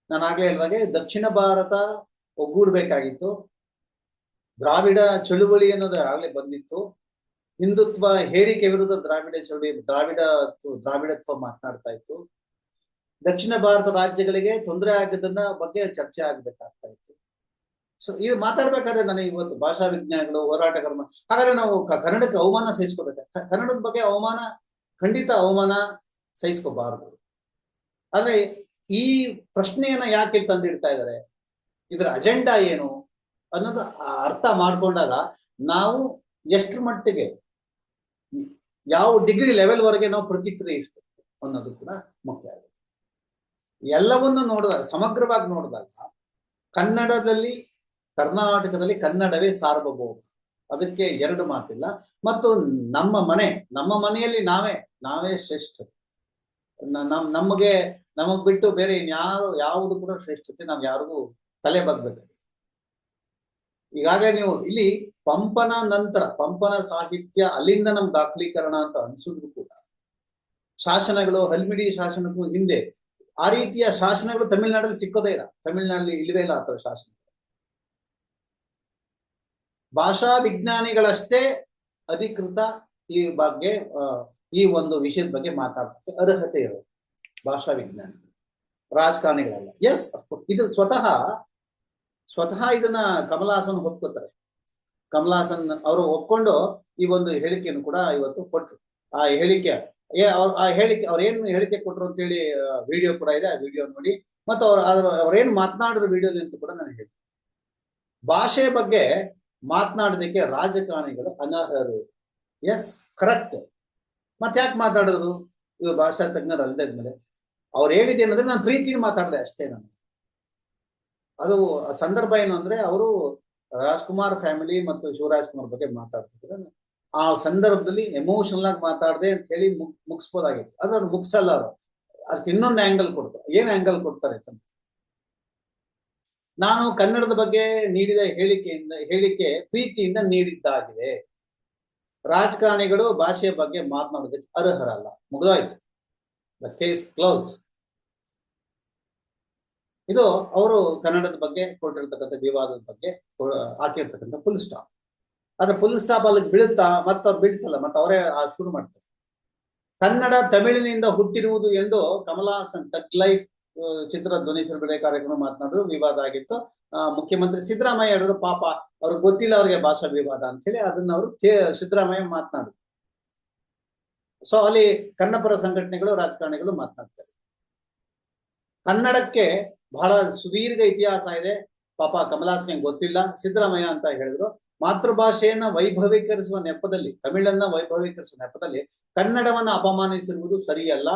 ನಾನು ಆಗ್ಲೇ ಹೇಳಿದಾಗೆ ದಕ್ಷಿಣ ಭಾರತ ಒಗ್ಗೂಡ್ಬೇಕಾಗಿತ್ತು. ದ್ರಾವಿಡ ಚಳುವಳಿ ಅನ್ನೋದು ಆಗ್ಲೇ ಬಂದಿತ್ತು. ಹಿಂದುತ್ವ ಹೇರಿಕೆ ವಿರುದ್ಧ ದ್ರಾವಿಡ ಚಳುವಳಿ, ದ್ರಾವಿಡ ದ್ರಾವಿಡತ್ವ ಮಾತನಾಡ್ತಾ ಇತ್ತು. ದಕ್ಷಿಣ ಭಾರತ ರಾಜ್ಯಗಳಿಗೆ ತೊಂದರೆ ಆಗದನ್ನ ಬಗ್ಗೆ ಚರ್ಚೆ ಆಗ್ಬೇಕಾಗ್ತಾ ಇತ್ತು. ಸೊ ಇದು ಮಾತಾಡ್ಬೇಕಾದ್ರೆ ನನಗೆ ಇವತ್ತು ಭಾಷಾ ವಿಜ್ಞಾನಗಳು ಹೋರಾಟಕರ್ಮ ಹಾಗಾದ್ರೆ ನಾವು ಕನ್ನಡಕ್ಕೆ ಅವಮಾನ ಸಹಿಸ್ಕೋಬೇಕು ಕನ್ನಡದ ಬಗ್ಗೆ ಅವಮಾನ, ಖಂಡಿತ ಅವಮಾನ ಸಹಿಸ್ಕೋಬಾರದು ಆದ್ರೆ ಈ ಪ್ರಶ್ನೆಯನ್ನ ಯಾಕೆ ತಂದಿಡ್ತಾ ಇದ್ದಾರೆ? ಇದರ ಅಜೆಂಡಾ ಏನು ಅನ್ನೋದು ಅರ್ಥ ಮಾಡ್ಕೊಂಡಾಗ ನಾವು ಎಷ್ಟ್ರ ಮಟ್ಟಿಗೆ ಯಾವ ಡಿಗ್ರಿ ಲೆವೆಲ್ ವರೆಗೆ ನಾವು ಪ್ರತಿಕ್ರಿಯಿಸ್ಬೇಕು ಅನ್ನೋದು ಕೂಡ ಮುಖ್ಯ ಆಗುತ್ತೆ. ಎಲ್ಲವನ್ನು ನೋಡಿದಾಗ, ಸಮಗ್ರವಾಗಿ ನೋಡಿದಾಗ, ಕನ್ನಡದಲ್ಲಿ, ಕರ್ನಾಟಕದಲ್ಲಿ ಕನ್ನಡವೇ ಸಾರ್ವಭೌಮ. ಅದಕ್ಕೆ ಎರಡು ಮಾತಿಲ್ಲ. ಮತ್ತು ನಮ್ಮ ಮನೆ, ನಮ್ಮ ಮನೆಯಲ್ಲಿ ನಾವೇ ನಾವೇ ಶ್ರೇಷ್ಠ. ನಮ್, ನಮಗೆ, ನಮಗ್ ಬಿಟ್ಟು ಬೇರೆ ಇನ್ಯಾವ ಯಾವುದು ಕೂಡ ಶ್ರೇಷ್ಠತೆ ನಾವು ಯಾರಿಗೂ ತಲೆ ಬಗ್ಬೇಕು ಈಗಾಗಲೇ ನೀವು ಇಲ್ಲಿ ಪಂಪನ ನಂತರ, ಪಂಪನ ಸಾಹಿತ್ಯ ಅಲ್ಲಿಂದ ನಮ್ ದಾಖಲೀಕರಣ ಅಂತ ಅನ್ಸಿದ್ರು ಕೂಡ. ಶಾಸನಗಳು, ಹಲ್ಮಿಡಿ ಶಾಸನಕ್ಕೂ ಹಿಂದೆ. ಆ ರೀತಿಯ ಶಾಸನಗಳು ತಮಿಳ್ನಾಡಲ್ಲಿ ಸಿಕ್ಕೋದೇ ಇಲ್ಲ. ತಮಿಳ್ನಾಡಲ್ಲಿ ಇಲ್ಲವೇ ಇಲ್ಲ ಅಥವಾ ಶಾಸನ. ಭಾಷಾ ವಿಜ್ಞಾನಿಗಳಷ್ಟೇ ಅಧಿಕೃತ ಈ ಬಗ್ಗೆ ಈ ಒಂದು ವಿಷಯದ ಬಗ್ಗೆ ಮಾತಾಡೋಕ್ಕೆ ಅರ್ಹತೆ ಇರೋದು ಭಾಷಾ ವಿಜ್ಞಾನಿಗಳು. ರಾಜಕಾರಣಿಗಳಲ್ಲ. ಎಸ್ ಇದು ಸ್ವತಃ ಸ್ವತಃ ಇದನ್ನ ಕಮಲಾಸನ್ ಒಪ್ಕೋತಾರೆ. ಕಮಲಾಸನ್ ಅವರು ಒಪ್ಕೊಂಡು ಈ ಒಂದು ಹೇಳಿಕೆಯನ್ನು ಕೂಡ ಇವತ್ತು ಕೊಟ್ರು. ಆ ಹೇಳಿಕೆ, ಏ, ಅವ್ರ ಆ ಹೇಳಿಕೆ, ಅವ್ರ ಏನ್ ಹೇಳಿಕೆ ಕೊಟ್ರು ಅಂತೇಳಿ ವಿಡಿಯೋ ಕೂಡ ಇದೆ. ಆ ವಿಡಿಯೋ ನೋಡಿ. ಮತ್ತು ಅವ್ರ ಅದ್ರ- ಅವ್ರೇನು ಮಾತನಾಡಿದ್ರು ವಿಡಿಯೋ ಅಂತ ಕೂಡ ನಾನು ಹೇಳಿ. ಭಾಷೆ ಬಗ್ಗೆ ಮಾತನಾಡೋದಕ್ಕೆ ರಾಜಕಾರಣಿಗಳು ಅನರ್ಹರು ಎಸ್ ಕರೆಕ್ಟ್ ಮತ್ತೆ ಯಾಕೆ ಮಾತಾಡೋದು? ಇವರು ಭಾಷಾ ತಜ್ಞರು ಅಲ್ಲದೆ ಮೇಲೆ ಅವ್ರು ಹೇಳಿದ್ದೇನಂದ್ರೆ ನಾನು ಪ್ರೀತಿನ ಮಾತಾಡಿದೆ ಅಷ್ಟೇ ನಾನು. ಅದು ಸಂದರ್ಭ ಏನು ಅಂದ್ರೆ ಅವರು ರಾಜ್ಕುಮಾರ್ ಫ್ಯಾಮಿಲಿ ಮತ್ತು ಶಿವರಾಜ್ ಕುಮಾರ್ ಬಗ್ಗೆ ಮಾತಾಡ್ತಿದ್ರು. ಆ ಸಂದರ್ಭದಲ್ಲಿ ಎಮೋಷನಲ್ ಆಗಿ ಮಾತಾಡದೆ ಅಂತ ಹೇಳಿ ಮುಗ್, ಮುಗಿಸ್ಬೋದಾಗಿತ್ತು. ಆದ್ರೆ ಅವ್ರು ಮುಗಿಸಲ್ಲ ಅವರು. ಅದಕ್ಕೆ ಇನ್ನೊಂದು ಆಂಗಲ್ ಕೊಡ್ತಾರೆ ಏನ್ ಆಂಗಲ್ ಕೊಡ್ತಾರೆ ಅಂತ. ನಾನು ಕನ್ನಡದ ಬಗ್ಗೆ ನೀಡಿದ ಹೇಳಿಕೆಯಿಂದ, ಹೇಳಿಕೆ ಪ್ರೀತಿಯಿಂದ ನೀಡಿದ್ದಾಗಿದೆ. ರಾಜಕಾರಣಿಗಳು ಭಾಷೆಯ ಬಗ್ಗೆ ಮಾತನಾಡೋದಕ್ಕೆ ಅರ್ಹರಲ್ಲ. ಮುಗಿದೋಯ್ತು. ದ ಕೇಸ್ ಕ್ಲೋಸ್ ಇದು ಅವರು ಕನ್ನಡದ ಬಗ್ಗೆ ಕೊಟ್ಟಿರ್ತಕ್ಕಂಥ ವಿವಾದದ ಬಗ್ಗೆ ಹಾಕಿರ್ತಕ್ಕಂಥ ಫುಲ್ ಸ್ಟಾಪ್ ಆದ್ರೆ ಫುಲ್ ಸ್ಟಾಪ್ ಅಲ್ಲಿ ಬೀಳುತ್ತಾ ಮತ್ತ ಅವ್ರು ಬಿಡಿಸಲ್ಲ ಮತ್ತೆ ಅವರೇ ಶುರು ಮಾಡ್ತಾರೆ. ಕನ್ನಡ ತಮಿಳಿನಿಂದ ಹುಟ್ಟಿರುವುದು ಎಂದು ಕಮಲಾಸನ್ ತಗ್ ಲೈಫ್ ಚಿತ್ರ ಧ್ವನಿ ಬೆಳೆ ಕಾರ್ಯಕ್ರಮ ಮಾತನಾಡಿದ್ರು, ವಿವಾದ ಆಗಿತ್ತು. ಮುಖ್ಯಮಂತ್ರಿ ಸಿದ್ದರಾಮಯ್ಯ ಹೇಳಿದ್ರು, ಪಾಪ ಅವ್ರಿಗೆ ಗೊತ್ತಿಲ್ಲ ಅವ್ರಿಗೆ ಭಾಷಾ ವಿವಾದ ಅಂತ ಹೇಳಿ ಅದನ್ನ ಅವರು ಸಿದ್ದರಾಮಯ್ಯ ಮಾತನಾಡಿದ್ರು. ಸೊ ಅಲ್ಲಿ ಕನ್ನಪರ ಸಂಘಟನೆಗಳು, ರಾಜಕಾರಣಿಗಳು ಮಾತನಾಡ್ತಾರೆ. ಕನ್ನಡಕ್ಕೆ ಬಹಳ ಸುದೀರ್ಘ ಇತಿಹಾಸ ಇದೆ. ಪಾಪ ಕಮಲಾಸ್ಗೆ ಗೊತ್ತಿಲ್ಲ, ಸಿದ್ದರಾಮಯ್ಯ ಅಂತ ಹೇಳಿದ್ರು. ಮಾತೃಭಾಷೆಯನ್ನ ವೈಭವೀಕರಿಸುವ ನೆಪದಲ್ಲಿ, ತಮಿಳನ್ನ ವೈಭವೀಕರಿಸುವ ನೆಪದಲ್ಲಿ ಕನ್ನಡವನ್ನ ಅಪಮಾನಿಸಿರುವುದು ಸರಿಯಲ್ಲ.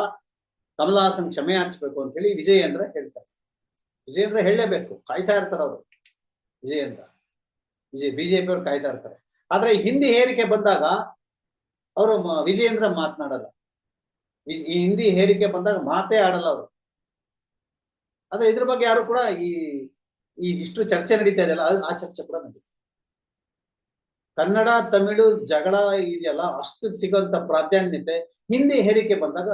ಕಮಲಹಾಸನ್ ಕ್ಷಮೆ ಹಾಕ್ಸ್ಬೇಕು ಅಂತ ಹೇಳಿ ವಿಜಯೇಂದ್ರ ಹೇಳ್ತಾರೆ. ವಿಜಯೇಂದ್ರ ಹೇಳಲೇಬೇಕು, ಕಾಯ್ತಾ ಇರ್ತಾರೆ ಅವರು. ವಿಜಯೇಂದ್ರ, ವಿಜಯ, ಬಿಜೆಪಿ ಅವ್ರು ಕಾಯ್ತಾ ಇರ್ತಾರೆ. ಆದ್ರೆ ಹಿಂದಿ ಹೇರಿಕೆ ಬಂದಾಗ ಅವರು ವಿಜಯೇಂದ್ರ ಮಾತನಾಡಲ್ಲ. ಈ ಈ ಹಿಂದಿ ಹೇರಿಕೆ ಬಂದಾಗ ಮಾತೇ ಆಡಲ್ಲ ಅವರು. ಆದ್ರೆ ಇದ್ರ ಬಗ್ಗೆ ಯಾರು ಕೂಡ ಈ ಈ ಇಷ್ಟು ಚರ್ಚೆ ನಡೀತಾ ಇದೆಯಲ್ಲ ಆ ಚರ್ಚೆ ಕೂಡ ನಡೀತದೆ ಕನ್ನಡ, ತಮಿಳು ಜಗಳ ಇದೆಯಲ್ಲ, ಅಷ್ಟು ಸಿಗುವಂತ ಪ್ರಾಧಾನ್ಯತೆ ಹಿಂದಿ ಹೇರಿಕೆ ಬಂದಾಗ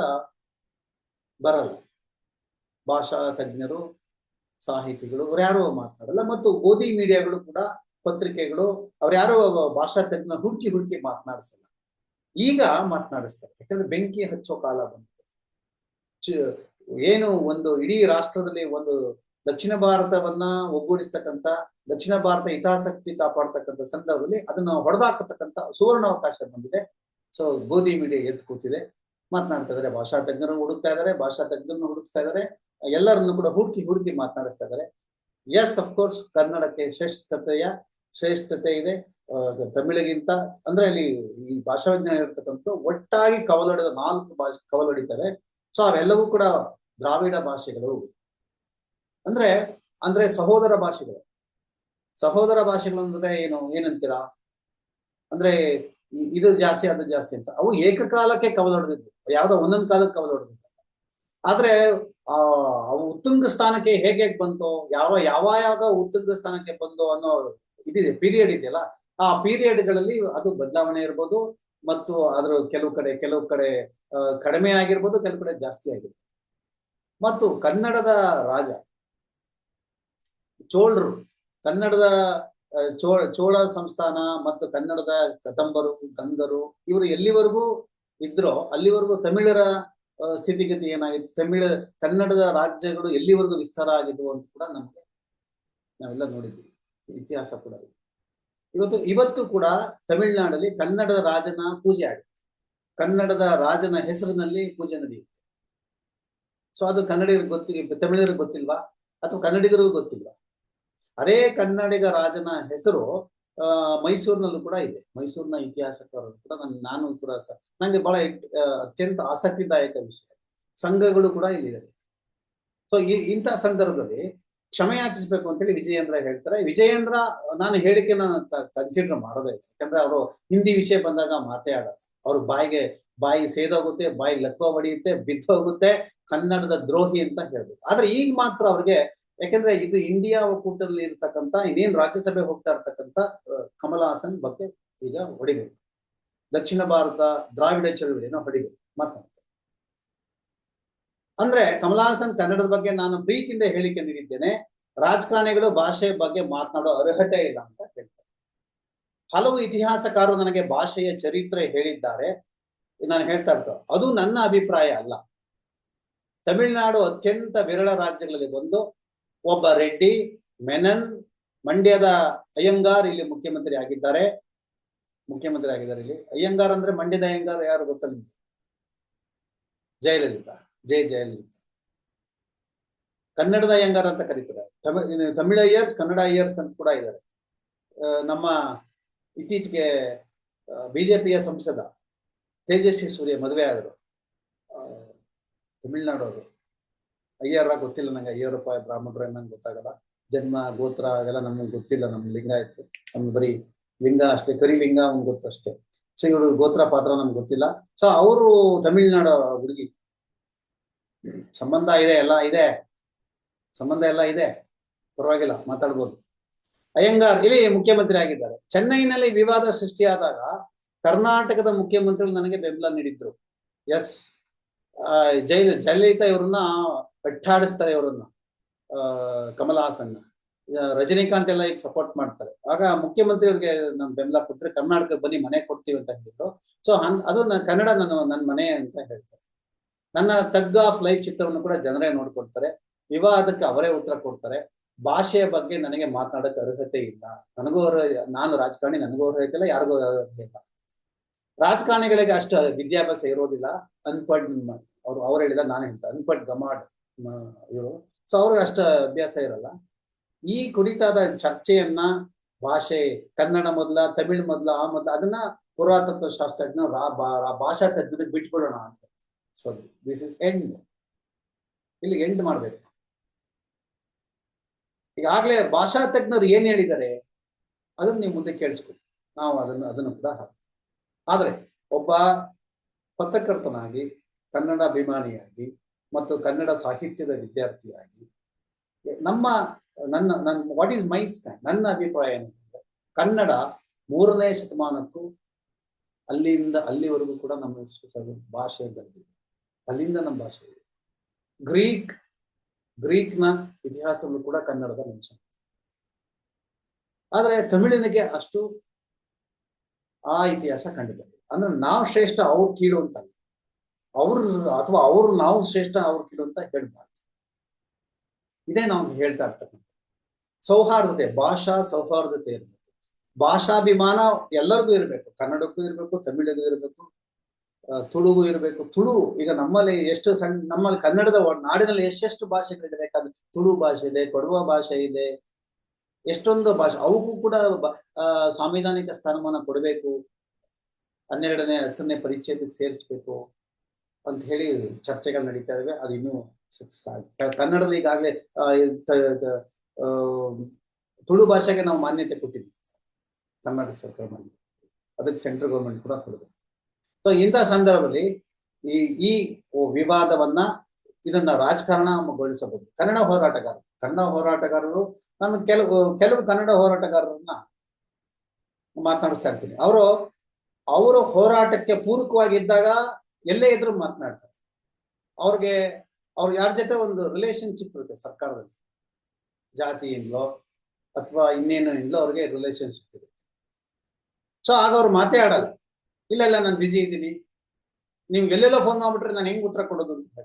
ಬರಲ್ಲ. ಭಾಷಾ ತಜ್ಞರು, ಸಾಹಿತಿಗಳು, ಅವ್ರು ಯಾರು ಮಾತನಾಡಲ್ಲ, ಮತ್ತು ಗೋಧಿ ಮೀಡಿಯಾಗಳು ಕೂಡ, ಪತ್ರಿಕೆಗಳು, ಅವ್ರು ಯಾರು ಭಾಷಾ ತಜ್ಞ ಹುಡುಕಿ ಹುಡುಕಿ ಮಾತನಾಡಿಸಲ್ಲ. ಈಗ ಮಾತನಾಡಿಸ್ತಾರೆ. ಯಾಕಂದ್ರೆ ಬೆಂಕಿ ಹಚ್ಚೋ ಕಾಲ ಬಂತು. ಏನು ಒಂದು ಇಡೀ ರಾಷ್ಟ್ರದಲ್ಲಿ ಒಂದು ದಕ್ಷಿಣ ಭಾರತವನ್ನ ಒಗ್ಗೂಡಿಸ್ತಕ್ಕಂಥ, ದಕ್ಷಿಣ ಭಾರತ ಹಿತಾಸಕ್ತಿ ಕಾಪಾಡ್ತಕ್ಕಂಥ ಸಂದರ್ಭದಲ್ಲಿ ಅದನ್ನ ಹೊಡೆದಾಕತಕ್ಕಂಥ ಸುವರ್ಣ ಅವಕಾಶ ಬಂದಿದೆ. ಸೊ ಗೋಧಿ ಮೀಡಿಯಾ ಎದ್ದು ಕೂತಿದೆ. ಮಾತನಾಡ್ತಾ ಇದಾರೆ. ಭಾಷಾ ತಜ್ಞರು ಹುಡುಕ್ತಾ ಇದ್ದಾರೆ ಭಾಷಾ ತಜ್ಞರನ್ನು ಹುಡುಕ್ತಾ ಇದ್ದಾರೆ ಎಲ್ಲರನ್ನು ಕೂಡ ಹುಡುಕಿ ಹುಡುಕಿ ಮಾತನಾಡಿಸ್ತಾ ಇದ್ದಾರೆ ಎಸ್ ಕೋರ್ಸ್ ಕನ್ನಡಕ್ಕೆ ಶ್ರೇಷ್ಠತೆಯ, ಶ್ರೇಷ್ಠತೆ ಇದೆ. ತಮಿಳಿಗಿಂತ ಅಂದ್ರೆ ಅಲ್ಲಿ ಈ ಭಾಷಾ ವಿಜ್ಞಾನ ಇರ್ತಕ್ಕಂಥ ಒಟ್ಟಾಗಿ ಕವಲೊಡೆದ ನಾಲ್ಕು ಭಾಷೆ, ಕವಲೊಡಿತಾರೆ. ಸೊ ಅವೆಲ್ಲವೂ ಕೂಡ ದ್ರಾವಿಡ ಭಾಷೆಗಳು. ಅಂದ್ರೆ ಅಂದ್ರೆ ಸಹೋದರ ಭಾಷೆಗಳು. ಸಹೋದರ ಭಾಷೆಗಳು ಅಂದ್ರೆ ಏನು, ಏನಂತೀರಾ? ಅಂದ್ರೆ ಇದು ಜಾಸ್ತಿ, ಅದು ಜಾಸ್ತಿ ಅಂತ. ಅವು ಏಕಕಾಲಕ್ಕೆ ಕವಲೊಡೆದಿದ್ದು ಯಾವ್ದೋ ಒಂದೊಂದು ಕಾಲಕ್ಕೆ ಕವಲೊಡೆದಿದ್ದು ಆದ್ರೆ, ಆ, ಅವು ಉತ್ತುಂಗ ಸ್ಥಾನಕ್ಕೆ ಹೇಗೆ ಬಂತು, ಯಾವ ಯಾವ ಯಾವ ಉತ್ತುಂಗ ಸ್ಥಾನಕ್ಕೆ ಬಂದು ಅನ್ನೋ ಇದಿದೆ, ಪೀರಿಯಡ್ ಇದೆಯಲ್ಲ, ಆ ಪೀರಿಯಡ್ಗಳಲ್ಲಿ ಅದು ಬದಲಾವಣೆ ಇರ್ಬೋದು. ಮತ್ತು ಅದರ ಕೆಲವು ಕಡೆ ಕೆಲವು ಕಡೆ ಕಡಿಮೆ ಆಗಿರ್ಬೋದು, ಕೆಲವು ಕಡೆ ಜಾಸ್ತಿ ಆಗಿರ್ಬೋದು. ಮತ್ತು ಕನ್ನಡದ ರಾಜ, ಚೋಳರು, ಕನ್ನಡದ ಚೋಳ ಚೋಳ ಸಂಸ್ಥಾನ ಮತ್ತು ಕನ್ನಡದ ಕದಂಬರು, ಗಂಗರು, ಇವರು ಎಲ್ಲಿವರೆಗೂ ಇದ್ರೋ, ಅಲ್ಲಿವರೆಗೂ ತಮಿಳರ ಸ್ಥಿತಿಗತಿ ಏನಾಗಿತ್ತು? ತಮಿಳ, ಕನ್ನಡದ ರಾಜ್ಯಗಳು ಎಲ್ಲಿವರೆಗೂ ವಿಸ್ತಾರ ಆಗಿದ್ವು ಅಂತ ಕೂಡ ನಮಗೆ ನಾವೆಲ್ಲ ನೋಡಿದ್ವಿ ಇತಿಹಾಸ ಕೂಡ ಇದೆ. ಇವತ್ತು ಇವತ್ತು ಕೂಡ ತಮಿಳುನಾಡಲ್ಲಿ ಕನ್ನಡದ ರಾಜನ ಪೂಜೆ ಆಗುತ್ತೆ. ಕನ್ನಡದ ರಾಜನ ಹೆಸರಿನಲ್ಲಿ ಪೂಜೆ ನಡೆಯುತ್ತೆ. ಸೊ ಅದು ಕನ್ನಡಿಗರಿಗೆ ಗೊತ್ತಿ ತಮಿಳರಿಗೆ ಗೊತ್ತಿಲ್ವಾ? ಅಥವಾ ಕನ್ನಡಿಗರಿಗೂ ಗೊತ್ತಿಲ್ವಾ? ಅದೇ ಕನ್ನಡಿಗ ರಾಜನ ಹೆಸರು ಮೈಸೂರಿನಲ್ಲೂ ಕೂಡ ಇದೆ. ಮೈಸೂರಿನ ಇತಿಹಾಸಕಾರರು ಕೂಡ ನನ್, ನಾನು ಕೂಡ ನಂಗೆ ಬಹಳ ಅತ್ಯಂತ ಆಸಕ್ತಿದಾಯಕ ವಿಷಯ. ಸಂಘಗಳು ಕೂಡ ಇಲ್ಲಿದೆ. ಸೊ ಈ ಇಂತಹ ಸಂದರ್ಭದಲ್ಲಿ ಕ್ಷಮೆ ಯಾಚಿಸ್ಬೇಕು ಅಂತೇಳಿ ವಿಜಯೇಂದ್ರ ಹೇಳ್ತಾರೆ. ವಿಜಯೇಂದ್ರ ನಾನು ಹೇಳಿಕೆನ ಕನ್ಸಿಡರ್ ಮಾಡೋದೇ ಯಾಕಂದ್ರೆ ಅವರು ಹಿಂದಿ ವಿಷಯ ಬಂದಾಗ ಮಾತೇ ಆಡ ಅವ್ರ ಬಾಯಿಗೆ, ಬಾಯಿ ಸೇದೋಗುತ್ತೆ, ಬಾಯಿ ಲೆಕ್ಕ ಬಡಿಯುತ್ತೆ, ಬಿದ್ದೋಗುತ್ತೆ, ಕನ್ನಡದ ದ್ರೋಹಿ ಅಂತ ಹೇಳ್ಬೇಕು. ಆದ್ರೆ ಈಗ ಮಾತ್ರ ಅವ್ರಿಗೆ, ಯಾಕಂದ್ರೆ ಇದು ಇಂಡಿಯಾ ಒಕ್ಕೂಟದಲ್ಲಿ ಇರ್ತಕ್ಕಂಥ, ಇನ್ನೇನು ರಾಜ್ಯಸಭೆ ಹೋಗ್ತಾ ಇರ್ತಕ್ಕಂಥ ಕಮಲ್ ಹಾಸನ್ ಬಗ್ಗೆ ಈಗ ಹೊಡಿಬೇಕು. ದಕ್ಷಿಣ ಭಾರತ ದ್ರಾವಿಡ ಚಳುವಳಿನ ಹೊಡಿಬೇಕು. ಮಾತನಾಡ್ತಾರೆ ಅಂದ್ರೆ ಕಮಲಹಾಸನ್ ಕನ್ನಡದ ಬಗ್ಗೆ ನಾನು ಪ್ರೀತಿಯಿಂದ ಹೇಳಿಕೆ ನೀಡಿದ್ದೇನೆ. ರಾಜಕಾರಣಿಗಳು ಭಾಷೆ ಬಗ್ಗೆ ಮಾತನಾಡೋ ಅರ್ಹತೆ ಇಲ್ಲ ಅಂತ ಹೇಳ್ತಾರೆ. ಹಲವು ಇತಿಹಾಸಕಾರರು ನನಗೆ ಭಾಷೆಯ ಚರಿತ್ರೆ ಹೇಳಿದ್ದಾರೆ. ನಾನು ಹೇಳ್ತಾ ಇರ್ತಾರೆ ಅದು ನನ್ನ ಅಭಿಪ್ರಾಯ ಅಲ್ಲ. ತಮಿಳುನಾಡು ಅತ್ಯಂತ ವಿರಳ ರಾಜ್ಯಗಳಲ್ಲಿ ಒಂದು, ಒಬ್ಬ ರೆಡ್ಡಿ, ಮೆನನ್, ಮಂಡ್ಯದ ಅಯ್ಯಂಗಾರ್ ಇಲ್ಲಿ ಮುಖ್ಯಮಂತ್ರಿ ಆಗಿದ್ದಾರೆ. ಮುಖ್ಯಮಂತ್ರಿ ಆಗಿದ್ದಾರೆ ಇಲ್ಲಿ. ಅಯ್ಯಂಗಾರ್ ಅಂದ್ರೆ ಮಂಡ್ಯದ ಅಯ್ಯಂಗಾರ್ ಯಾರು ಗೊತ್ತಲ್ಲ ಜಯಲಲಿತಾ. ಜಯ ಜಯಲಲಿತಾ ಕನ್ನಡದ ಅಯ್ಯಂಗಾರ್ ಅಂತ ಕರೀತಾರೆ. ತಮಿಳ್ ತಮಿಳ್ ಅಯ್ಯರ್ಸ್ ಕನ್ನಡ ಅಯ್ಯರ್ಸ್ ಅಂತ ಕೂಡ ಇದ್ದಾರೆ. ನಮ್ಮ ಇತ್ತೀಚೆಗೆ ಬಿಜೆಪಿಯ ಸಂಸದ ತೇಜಸ್ವಿ ಸೂರ್ಯ ಮದುವೆ ಆದರು. ತಮಿಳ್ನಾಡವರು ಅಯ್ಯರ ಗೊತ್ತಿಲ್ಲ ನಂಗೆ ಅಯ್ಯರಪ್ಪ ಬ್ರಾಹ್ಮಣರು ನಂಗೆ ಗೊತ್ತಾಗಲ್ಲ. ಜನ್ಮ, ಗೋತ್ರ ಅವೆಲ್ಲ ನಮ್ಗೆ ಗೊತ್ತಿಲ್ಲ ನಮ್ಮ ಆಯ್ತು ನಮ್ಗೆ ಬರೀ ಲಿಂಗ ಅಷ್ಟೇ, ಕರಿ ಲಿಂಗ ಅವ್ನ್ ಗೊತ್ತಷ್ಟೇ. ಸೊ ಇವರು ಗೋತ್ರ ಪಾತ್ರ ನಮ್ಗೆ ಗೊತ್ತಿಲ್ಲ. ಸೊ ಅವರು ತಮಿಳ್ನಾಡು ಹುಡುಗಿ. ಸಂಬಂಧ ಇದೆ, ಎಲ್ಲ ಇದೆ. ಸಂಬಂಧ ಎಲ್ಲ ಇದೆ. ಪರವಾಗಿಲ್ಲ, ಮಾತಾಡ್ಬೋದು. ಅಯ್ಯಂಗಾರ್, ಇಲ್ಲಿ ಮುಖ್ಯಮಂತ್ರಿ ಆಗಿದ್ದಾರೆ. ಚೆನ್ನೈನಲ್ಲಿ ವಿವಾದ ಸೃಷ್ಟಿಯಾದಾಗ ಕರ್ನಾಟಕದ ಮುಖ್ಯಮಂತ್ರಿಗಳು ನನಗೆ ಬೆಂಬಲ ನೀಡಿದ್ರು. ಎಸ್ ಜೈ ಜಯಲಲಿತಾ ಇವ್ರನ್ನ ಬೆಟ್ಟಾಡಿಸ್ತಾರೆ ಇವರನ್ನ. ಕಮಲ ಹಾಸನ್ನ ರಜನಿಕಾಂತ್ ಎಲ್ಲ ಈಗ ಸಪೋರ್ಟ್ ಮಾಡ್ತಾರೆ. ಆಗ ಮುಖ್ಯಮಂತ್ರಿ ಅವ್ರಿಗೆ ನಾನು ಬೆಂಬಲ ಕೊಟ್ರೆ ಕರ್ನಾಟಕಕ್ಕೆ ಬನ್ನಿ, ಮನೆ ಕೊಡ್ತೀವಿ ಅಂತ ಹೇಳಿದ್ರು. ಸೊ ಅದು ಕನ್ನಡ ನಾನು ನನ್ನ ಮನೆ ಅಂತ ಹೇಳ್ತಾರೆ. ನನ್ನ ತಗ್ ಆಫ್ ಲೈಫ್ ಚಿತ್ರವನ್ನು ಕೂಡ ಜನರೇ ನೋಡ್ಕೊಳ್ತಾರೆ ವಿವಾದಕ್ಕೆ ಅವರೇ ಉತ್ತರ ಕೊಡ್ತಾರೆ. ಭಾಷೆಯ ಬಗ್ಗೆ ನನಗೆ ಮಾತನಾಡಕ್ಕೆ ಅರ್ಹತೆ ಇಲ್ಲ. ನನಗೂ ಅವರ ನಾನು ರಾಜಕಾರಣಿ, ನನಗೂ ಅರ್ಹತೆ ಇಲ್ಲ, ಯಾರಿಗೂ ಅರ್ಹತೆ ಇಲ್ಲ. ರಾಜಕಾರಣಿಗಳಿಗೆ ಅಷ್ಟು ವಿದ್ಯಾಭ್ಯಾಸ ಇರೋದಿಲ್ಲ. ಅನ್ಪಡ್ ಅವ್ರು ಅವ್ರು ಹೇಳಿದ ನಾನು ಹೇಳ್ತಾ ಅನ್ಪಡ್ ಗಮಾಡ್ ಇವರು. ಸೊ ಅವ್ರಿಗೆ ಅಷ್ಟು ಅಭ್ಯಾಸ ಇರಲ್ಲ. ಈ ಕುರಿತಾದ ಚರ್ಚೆಯನ್ನ ಭಾಷೆ, ಕನ್ನಡ ಮೊದಲ, ತಮಿಳ್ ಮೊದಲ, ಆ ಮೊದಲ, ಅದನ್ನ ಪುರಾತತ್ವ ಶಾಸ್ತ್ರಜ್ಞ ಭಾಷಾ ತಜ್ಞರಿಗೆ ಬಿಟ್ಬಿಡೋಣ ಅಂತ. ಸೊ ದಿಸ್ ಇಸ್ ಎಂಡ್ ಇಲ್ಲಿ ಎಂಡ್ ಮಾಡ್ಬೇಕು. ಈಗಾಗಲೇ ಭಾಷಾ ತಜ್ಞರು ಏನ್ ಹೇಳಿದ್ದಾರೆ? ಅದನ್ನ ನೀವು ಮುಂದೆ ಕೇಳಿಸ್ಕೊ ನಾವು ಅದನ್ನು ಅದನ್ನು ಕೂಡ ಆದರೆ ಒಬ್ಬ ಪತ್ರಕರ್ತನಾಗಿ, ಕನ್ನಡ ಅಭಿಮಾನಿಯಾಗಿ ಮತ್ತು ಕನ್ನಡ ಸಾಹಿತ್ಯದ ವಿದ್ಯಾರ್ಥಿಯಾಗಿ, ನಮ್ಮ, ನನ್ನ ನನ್ನ ವಾಟ್ ಈಸ್ ಮೈ ಸ್ಟ್ಯಾಂಡ್ ನನ್ನ ಅಭಿಪ್ರಾಯ ಕನ್ನಡ ಮೂರನೇ ಶತಮಾನಕ್ಕೂ ಅಲ್ಲಿಂದ ಅಲ್ಲಿವರೆಗೂ ಕೂಡ ನಮ್ಮ ಭಾಷೆ ಬೆಳೆದಿದೆ. ಅಲ್ಲಿಂದ ನಮ್ಮ ಭಾಷೆ ಇದೆ. ಗ್ರೀಕ್, ಗ್ರೀಕ್ನ ಇತಿಹಾಸವನ್ನು ಕೂಡ ಕನ್ನಡದ ಮೆನ್ಷನ್ ಆದರೆ ತಮಿಳಿನಿಗೆ ಅಷ್ಟು ಆ ಇತಿಹಾಸ ಕಂಡುಬಂದಿದೆ ಅಂದ್ರೆ ನಾವು ಶ್ರೇಷ್ಠ, ಅವ್ರು ಕೀಳು ಅಂತ. ಅವ್ರು ಅಥವಾ ಅವರು ನಾವು ಶ್ರೇಷ್ಠ, ಅವ್ರು ಕೀಳು ಅಂತ ಹೇಳ್ಬಾರ್ದು. ಇದೇ ನಾವು ಹೇಳ್ತಾ ಇರ್ತಕ್ಕಂಥ ಸೌಹಾರ್ದತೆ, ಭಾಷಾ ಸೌಹಾರ್ದತೆ ಇರಬೇಕು. ಭಾಷಾಭಿಮಾನ ಎಲ್ಲರಿಗೂ ಇರಬೇಕು. ಕನ್ನಡಕ್ಕೂ ಇರಬೇಕು, ತಮಿಳಿಗೂ ಇರಬೇಕು ತುಳುಗೂ ಇರಬೇಕು. ತುಳು, ಈಗ ನಮ್ಮಲ್ಲಿ ಎಷ್ಟು ಸಣ್ಣ ನಮ್ಮಲ್ಲಿ ಕನ್ನಡದ ನಾಡಿನಲ್ಲಿ ಎಷ್ಟೆಷ್ಟು ಭಾಷೆಗಳಿದೆ ತುಳು ಭಾಷೆ ಇದೆ, ಕೊಡುವ ಭಾಷೆ ಇದೆ, ಎಷ್ಟೊಂದು ಭಾಷೆ, ಅವಕ್ಕೂ ಕೂಡ ಸಾಂವಿಧಾನಿಕ ಸ್ಥಾನಮಾನ ಕೊಡಬೇಕು, ಹನ್ನೆರಡನೇ, ಹತ್ತನೇ ಪರಿಚಯಕ್ಕೆ ಸೇರಿಸ್ಬೇಕು ಅಂತ ಹೇಳಿ ಚರ್ಚೆಗಳು ನಡೀತಾ ಇದಾವೆ. ಅದು ಇನ್ನೂ ಸಕ್ಸಸ್ ಕನ್ನಡದಲ್ಲಿ ಈಗಾಗಲೇ ತುಳು ಭಾಷೆಗೆ ನಾವು ಮಾನ್ಯತೆ ಕೊಟ್ಟಿದ್ವಿ ಕರ್ನಾಟಕ ಸರ್ಕಾರ ಅದಕ್ಕೆ ಸೆಂಟ್ರಲ್ ಗೌರ್ಮೆಂಟ್ ಕೂಡ ಕೊಡಬೇಕು. ಸೊ ಇಂಥ ಸಂದರ್ಭದಲ್ಲಿ ಈ ಈ ವಿವಾದವನ್ನ ಇದನ್ನ ರಾಜಕಾರಣಗೊಳಿಸಬಹುದು ಕನ್ನಡ ಹೋರಾಟಗಾರರು ಕನ್ನಡ ಹೋರಾಟಗಾರರು, ನಾನು ಕೆಲವು ಕೆಲವು ಕನ್ನಡ ಹೋರಾಟಗಾರರನ್ನ ಮಾತನಾಡಿಸ್ತಾ ಇರ್ತೀನಿ. ಅವರು, ಅವರ ಹೋರಾಟಕ್ಕೆ ಪೂರಕವಾಗಿದ್ದಾಗ ಎಲ್ಲೇ ಇದ್ರು ಮಾತನಾಡ್ತಾರೆ. ಅವ್ರಿಗೆ, ಅವ್ರ ಯಾರ ಜೊತೆ ಒಂದು ರಿಲೇಶನ್ಶಿಪ್ ಇರುತ್ತೆ ಸರ್ಕಾರದಲ್ಲಿ? ಜಾತಿಯಿಂದಲೋ ಅಥವಾ ಇನ್ನೇನು ಇಂದಲೋ ಅವ್ರಿಗೆ ರಿಲೇಶನ್ಶಿಪ್ ಇರುತ್ತೆ. ಸೊ ಆಗ ಅವ್ರು ಮಾತೇ ಆಡಲ್ಲ. ಇಲ್ಲ ಇಲ್ಲ ನಾನು ಬಿಸಿ ಇದ್ದೀನಿ. ನೀವು ಎಲ್ಲೆಲ್ಲೋ ಫೋನ್ ಮಾಡ್ಬಿಟ್ರೆ ನಾನು ಹೆಂಗ್ ಉತ್ತರ ಕೊಡೋದು ಅಂತ.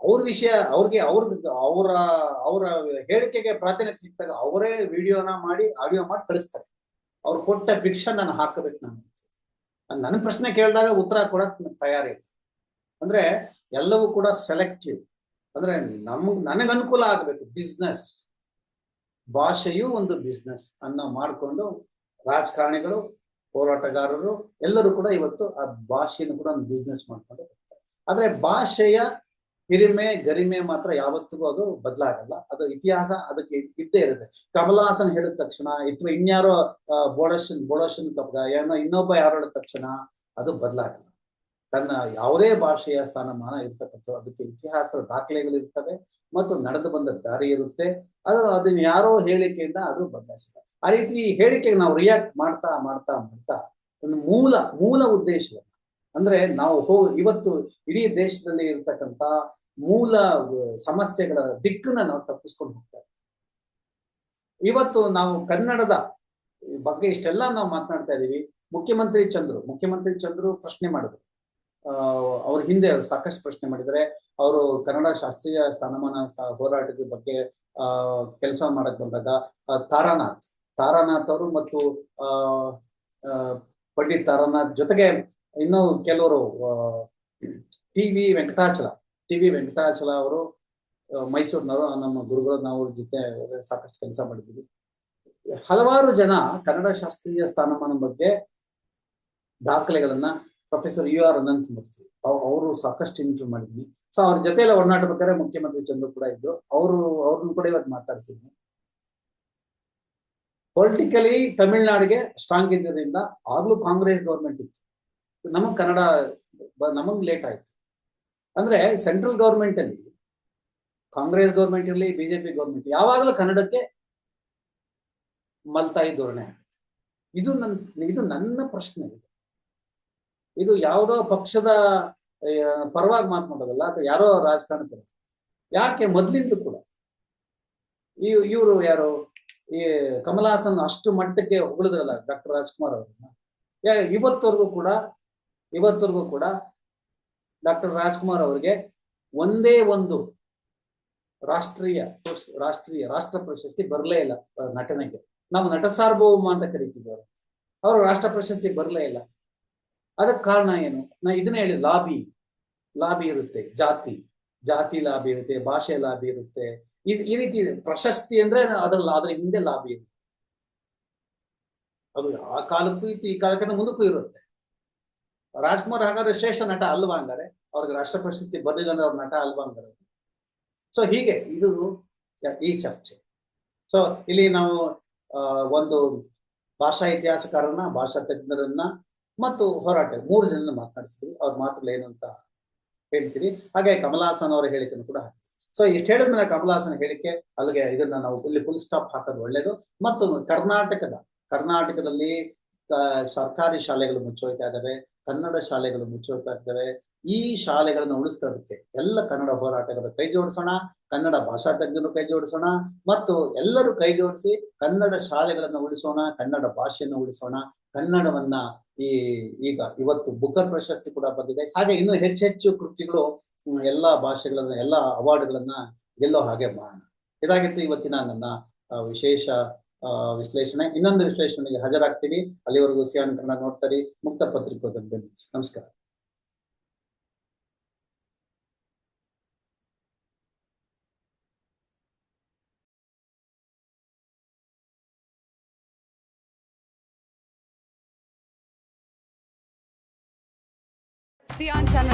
ಅವ್ರ ವಿಷಯ, ಅವ್ರಿಗೆ ಅವ್ರ, ಅವರ ಅವರ ಹೇಳಿಕೆಗೆ ಪ್ರಾಧಾನ್ಯತೆ ಸಿಕ್ತಾಗ ಅವರೇ ವಿಡಿಯೋನ ಮಾಡಿ ಆಡಿಯೋ ಮಾಡಿ ಕಳಿಸ್ತಾರೆ. ಅವ್ರು ಕೊಟ್ಟ ಭಿಕ್ಷ ನಾನು ಹಾಕಬೇಕು ನಾನು. ನನ್ನ ಪ್ರಶ್ನೆ ಕೇಳಿದಾಗ ಉತ್ತರ ಕೊಡಕ್ ತಯಾರಿಲ್ಲ ಅಂದ್ರೆ ಎಲ್ಲವೂ ಕೂಡ ಸೆಲೆಕ್ಟಿವ್ ಅಂದ್ರೆ ನಮ್ಗ್, ನನಗ್ ಅನುಕೂಲ ಆಗ್ಬೇಕು ಬಿಸ್ನೆಸ್ ಭಾಷೆಯೂ ಒಂದು ಬಿಸ್ನೆಸ್ ಅನ್ನ ಮಾಡ್ಕೊಂಡು ರಾಜಕಾರಣಿಗಳು ಹೋರಾಟಗಾರರು ಎಲ್ಲರೂ ಕೂಡ ಇವತ್ತು ಆ ಭಾಷೆಯನ್ನು ಕೂಡ ಒಂದು ಬಿಸ್ನೆಸ್ ಮಾಡ್ಕೊಂಡು ಆದ್ರೆ ಭಾಷೆಯ ಹಿರಿಮೆ, ಗರಿಮೆ ಮಾತ್ರ ಯಾವತ್ತಿಗೂ ಅದು ಬದಲಾಗಲ್ಲ. ಅದು ಇತಿಹಾಸ ಅದಕ್ಕೆ ಇದ್ದೇ ಇರುತ್ತೆ. ಕಮಲಾಸನ್ ಹೇಳಿದ ತಕ್ಷಣ ಅಥವಾ ಇನ್ಯಾರೋ ಬೋಡಶನ್ ಬೋಡಶನ್ ಕಪ್ಗ ಏನೋ ಇನ್ನೊಬ್ಬ ಯಾರು ಹೇಳಿದ ತಕ್ಷಣ ಅದು ಬದಲಾಗಲ್ಲ. ತನ್ನ ಯಾವುದೇ ಭಾಷೆಯ ಸ್ಥಾನಮಾನ ಇರ್ತಕ್ಕಂಥ ಅದಕ್ಕೆ ಇತಿಹಾಸದ ದಾಖಲೆಗಳು ಇರ್ತವೆ ಮತ್ತು ನಡೆದು ಬಂದ ದಾರಿ ಇರುತ್ತೆ. ಅದು, ಅದನ್ನ ಯಾರೋ ಹೇಳಿಕೆಯಿಂದ ಅದು ಬದಲಾಯಿಸುತ್ತೆ. ಆ ರೀತಿ ಹೇಳಿಕೆಗೆ ನಾವು ರಿಯಾಕ್ಟ್ ಮಾಡ್ತಾ ಮಾಡ್ತಾ ಮಾಡ್ತಾ ಒಂದು ಮೂಲ ಮೂಲ ಉದ್ದೇಶ ಅಂದ್ರೆ ನಾವು ಹೋ, ಇವತ್ತು ಇಡೀ ದೇಶದಲ್ಲಿ ಇರತಕ್ಕಂತ ಮೂಲ ಸಮಸ್ಯೆಗಳ ದಿಕ್ಕನ್ನ ನಾವು ತಪ್ಪಿಸ್ಕೊಂಡು ಹೋಗ್ತಾ. ಇವತ್ತು ನಾವು ಕನ್ನಡದ ಬಗ್ಗೆ ಇಷ್ಟೆಲ್ಲ ನಾವು ಮಾತನಾಡ್ತಾ ಇದೀವಿ ಮುಖ್ಯಮಂತ್ರಿ ಚಂದ್ರು ಮುಖ್ಯಮಂತ್ರಿ ಚಂದ್ರು ಪ್ರಶ್ನೆ ಮಾಡಿದ್ರು. ಅವ್ರ ಹಿಂದೆ ಅವ್ರು ಸಾಕಷ್ಟು ಪ್ರಶ್ನೆ ಮಾಡಿದರೆ ಅವರು ಕನ್ನಡ ಶಾಸ್ತ್ರೀಯ ಸ್ಥಾನಮಾನ ಹೋರಾಟದ ಬಗ್ಗೆ ಕೆಲಸ ಮಾಡಕ್ ಬಂದಾಗ ತಾರಾನಾಥ್. ತಾರಾನಾಥ್ ಅವರು ಮತ್ತು, ಆ ಪಂಡಿತ್ ತಾರಾನಾಥ್ ಜೊತೆಗೆ ಇನ್ನು ಕೆಲವರು T V Venkatachala, T V Venkatachala ಅವರು ಮೈಸೂರಿನವರು ನಮ್ಮ ಗುರುಗಳು, ನಾವು ಜೊತೆ ಸಾಕಷ್ಟು ಕೆಲಸ ಮಾಡಿದ್ವಿ ಹಲವಾರು ಜನ ಕನ್ನಡ ಶಾಸ್ತ್ರೀಯ ಸ್ಥಾನಮಾನ ಬಗ್ಗೆ ದಾಖಲೆಗಳನ್ನ ಪ್ರೊಫೆಸರ್ ಯು ಆರ್ ಅನಂತಮೂರ್ತಿ ಅವರು ಸಾಕಷ್ಟು ಇಂಟರ್ವ್ಯೂ ಮಾಡಿದ್ವಿ. ಸೊ ಅವ್ರ ಜೊತೆ ಎಲ್ಲ ಒಡನಾಟ ಬೇಕಾದ್ರೆ ಮುಖ್ಯಮಂತ್ರಿ ಚಂದ್ರು ಕೂಡ ಇದ್ರು. ಅವರು, ಅವ್ರನ್ನ ಕೂಡ ಇವತ್ತು ಮಾತಾಡ್ಸಿದ್ವಿ. ಪೊಲಿಟಿಕಲಿ ತಮಿಳ್ನಾಡಿಗೆ ಸ್ಟ್ರಾಂಗ್ ಇದ್ದರಿಂದ ಆಗ್ಲೂ ಕಾಂಗ್ರೆಸ್ ಗೌರ್ಮೆಂಟ್ ಇತ್ತು. ನಮಗ್ ಕನ್ನಡ ನಮಗ್ ಲೇಟ್ ಆಯ್ತು. ಅಂದ್ರೆ ಸೆಂಟ್ರಲ್ ಗೌರ್ಮೆಂಟ್ ಅಲ್ಲಿ, ಕಾಂಗ್ರೆಸ್ ಗೌರ್ಮೆಂಟ್ ಇರಲಿ ಬಿಜೆಪಿ ಗೌರ್ಮೆಂಟ್ ಯಾವಾಗಲೂ ಕನ್ನಡಕ್ಕೆ ಮಲ್ತಾಯಿ ಧೋರಣೆ ಆಗುತ್ತೆ. ಇದು ನನ್ನ ಇದು ನನ್ನ ಪ್ರಶ್ನೆ ಇದು. ಇದು ಯಾವುದೋ ಪಕ್ಷದ ಪರವಾಗಿ ಮಾತನಾಡೋದಲ್ಲ ಅಥವಾ ಯಾರೋ ರಾಜಕಾರಣ ಯಾಕೆ ಮೊದ್ಲಿಂದಲೂ ಕೂಡ? ಇವರು ಯಾರು? ಈ ಕಮಲಾಸನ್ ಅಷ್ಟು ಮಟ್ಟಕ್ಕೆ ಹೊಗಳಿದ್ರಲ್ಲ ಡಾಕ್ಟರ್ ರಾಜ್ಕುಮಾರ್ ಅವ್ರನ್ನ. ಇವತ್ತವರೆಗೂ ಕೂಡ ಇವತ್ತವರೆಗೂ ಕೂಡ ಡಾಕ್ಟರ್ ರಾಜ್ಕುಮಾರ್ ಅವರಿಗೆ ಒಂದೇ ಒಂದು ರಾಷ್ಟ್ರೀಯ ರಾಷ್ಟ್ರೀಯ ರಾಷ್ಟ್ರ ಪ್ರಶಸ್ತಿ ಬರಲೇ ಇಲ್ಲ ನಟನೆಗೆ. ನಾವು ನಟ ಸಾರ್ವಭೌಮ ಅಂತ ಕರಿತೀವಿ ಅವರು ಅವರು ರಾಷ್ಟ್ರ ಪ್ರಶಸ್ತಿ ಬರಲೇ ಇಲ್ಲ. ಅದಕ್ಕೆ ಕಾರಣ ಏನು? ನಾ ಇದನ್ನ ಹೇಳಿ, ಲಾಬಿ. ಲಾಬಿ ಇರುತ್ತೆ, ಜಾತಿ. ಜಾತಿ ಲಾಬಿ ಇರುತ್ತೆ, ಭಾಷೆ ಲಾಬಿ ಇರುತ್ತೆ. ಈ ರೀತಿ. ಪ್ರಶಸ್ತಿ ಅಂದ್ರೆ ಅದ್ರಲ್ಲ, ಅದ್ರ ಹಿಂದೆ ಲಾಭ ಇದೆ ಅದು ಆ ಕಾಲಕ್ಕೂ ಇತ್ತು, ಈ ಕಾಲಕ್ಕಿಂತ ಮುಂದಕ್ಕೂ ಇರುತ್ತೆ. ರಾಜ್ಕುಮಾರ್ ಹಾಗಾದ್ರೆ ಶ್ರೇಷ್ಠ ನಟ ಅಲ್ವಾ ಅಂದರೆ ಅವ್ರಿಗೆ ರಾಷ್ಟ್ರ ಪ್ರಶಸ್ತಿ ಬಂದಿಲ್ಲ ಅಂದ್ರೆ ಅವ್ರ ನಟ ಅಲ್ವಾ ಅಂದ್ರೆ ಸೊ ಹೀಗೆ, ಇದು ಈ ಚರ್ಚೆ. ಸೊ ಇಲ್ಲಿ ನಾವು ಒಂದು ಭಾಷಾ ಇತಿಹಾಸಕಾರನ ಭಾಷಾ ತಜ್ಞರನ್ನ ಮತ್ತು ಹೋರಾಟ ಮೂರು ಜನ ಮಾತನಾಡಿಸ್ತೀವಿ ಅವ್ರ ಮಾತುಗಳು ಏನು ಅಂತ ಹೇಳ್ತೀವಿ. ಹಾಗೆ ಕಮಲಾಸನ್ ಅವರ ಹೇಳಿಕೆಯನ್ನು ಕೂಡ ಹಾಕ್ತೀವಿ. ಸೊ ಇಷ್ಟು ಹೇಳಿದ್ಮೇಲೆ ಕಮಲಾಸನ್ ಹೇಳಿಕೆ, ಅಲ್ಲಿಗೆ ಇದನ್ನ ನಾವು ಇಲ್ಲಿ ಫುಲ್ ಸ್ಟಾಪ್ ಹಾಕೋದು ಒಳ್ಳೇದು. ಮತ್ತು ಕರ್ನಾಟಕದ, ಕರ್ನಾಟಕದಲ್ಲಿ ಸರ್ಕಾರಿ ಶಾಲೆಗಳು ಮುಚ್ಚೋಯ್ತಾ ಇದ್ದಾವೆ ಕನ್ನಡ ಶಾಲೆಗಳು ಮುಚ್ಚೋಯ್ತಾ ಇದ್ದಾವೆ ಈ ಶಾಲೆಗಳನ್ನು ಉಳಿಸೋದಕ್ಕೆ ಎಲ್ಲ ಕನ್ನಡ ಹೋರಾಟಗಾರರು ಕೈ ಜೋಡಿಸೋಣ, ಕನ್ನಡ ಭಾಷಾ ತಜ್ಞರು ಕೈ ಜೋಡಿಸೋಣ, ಮತ್ತು ಎಲ್ಲರೂ ಕೈ ಜೋಡಿಸಿ ಕನ್ನಡ ಶಾಲೆಗಳನ್ನು ಉಳಿಸೋಣ, ಕನ್ನಡ ಭಾಷೆಯನ್ನು ಉಳಿಸೋಣ. ಕನ್ನಡವನ್ನ ಈ, ಈಗ ಇವತ್ತು ಬುಕರ್ ಪ್ರಶಸ್ತಿ ಕೂಡ ಬಂದಿದೆ. ಹಾಗೆ ಇನ್ನು ಹೆಚ್ಚೆಚ್ಚು ಕೃತಿಗಳು ಎಲ್ಲಾ ಭಾಷೆಗಳನ್ನ, ಎಲ್ಲಾ ಅವಾರ್ಡ್ಗಳನ್ನ ಗೆಲ್ಲೋ ಹಾಗೆ ಮಾಡೋಣ. ಇದಾಗಿತ್ತು ಇವತ್ತಿನ ನನ್ನ ವಿಶೇಷ ವಿಶ್ಲೇಷಣೆ. ಇನ್ನೊಂದು ವಿಶ್ಲೇಷಣೆಗೆ ಹಾಜರಾಗ್ತೀವಿ. ಅಲ್ಲಿವರೆಗೂ ಸಿಯಾನ್ ಕನ್ನಡ ನೋಡ್ತಾರೆ. ಮುಕ್ತ ಪತ್ರಿಕೋದ್ಯಮ. ನಮಸ್ಕಾರ. ಸಿಯಾನ್ ಚಾನೆಲ್ನ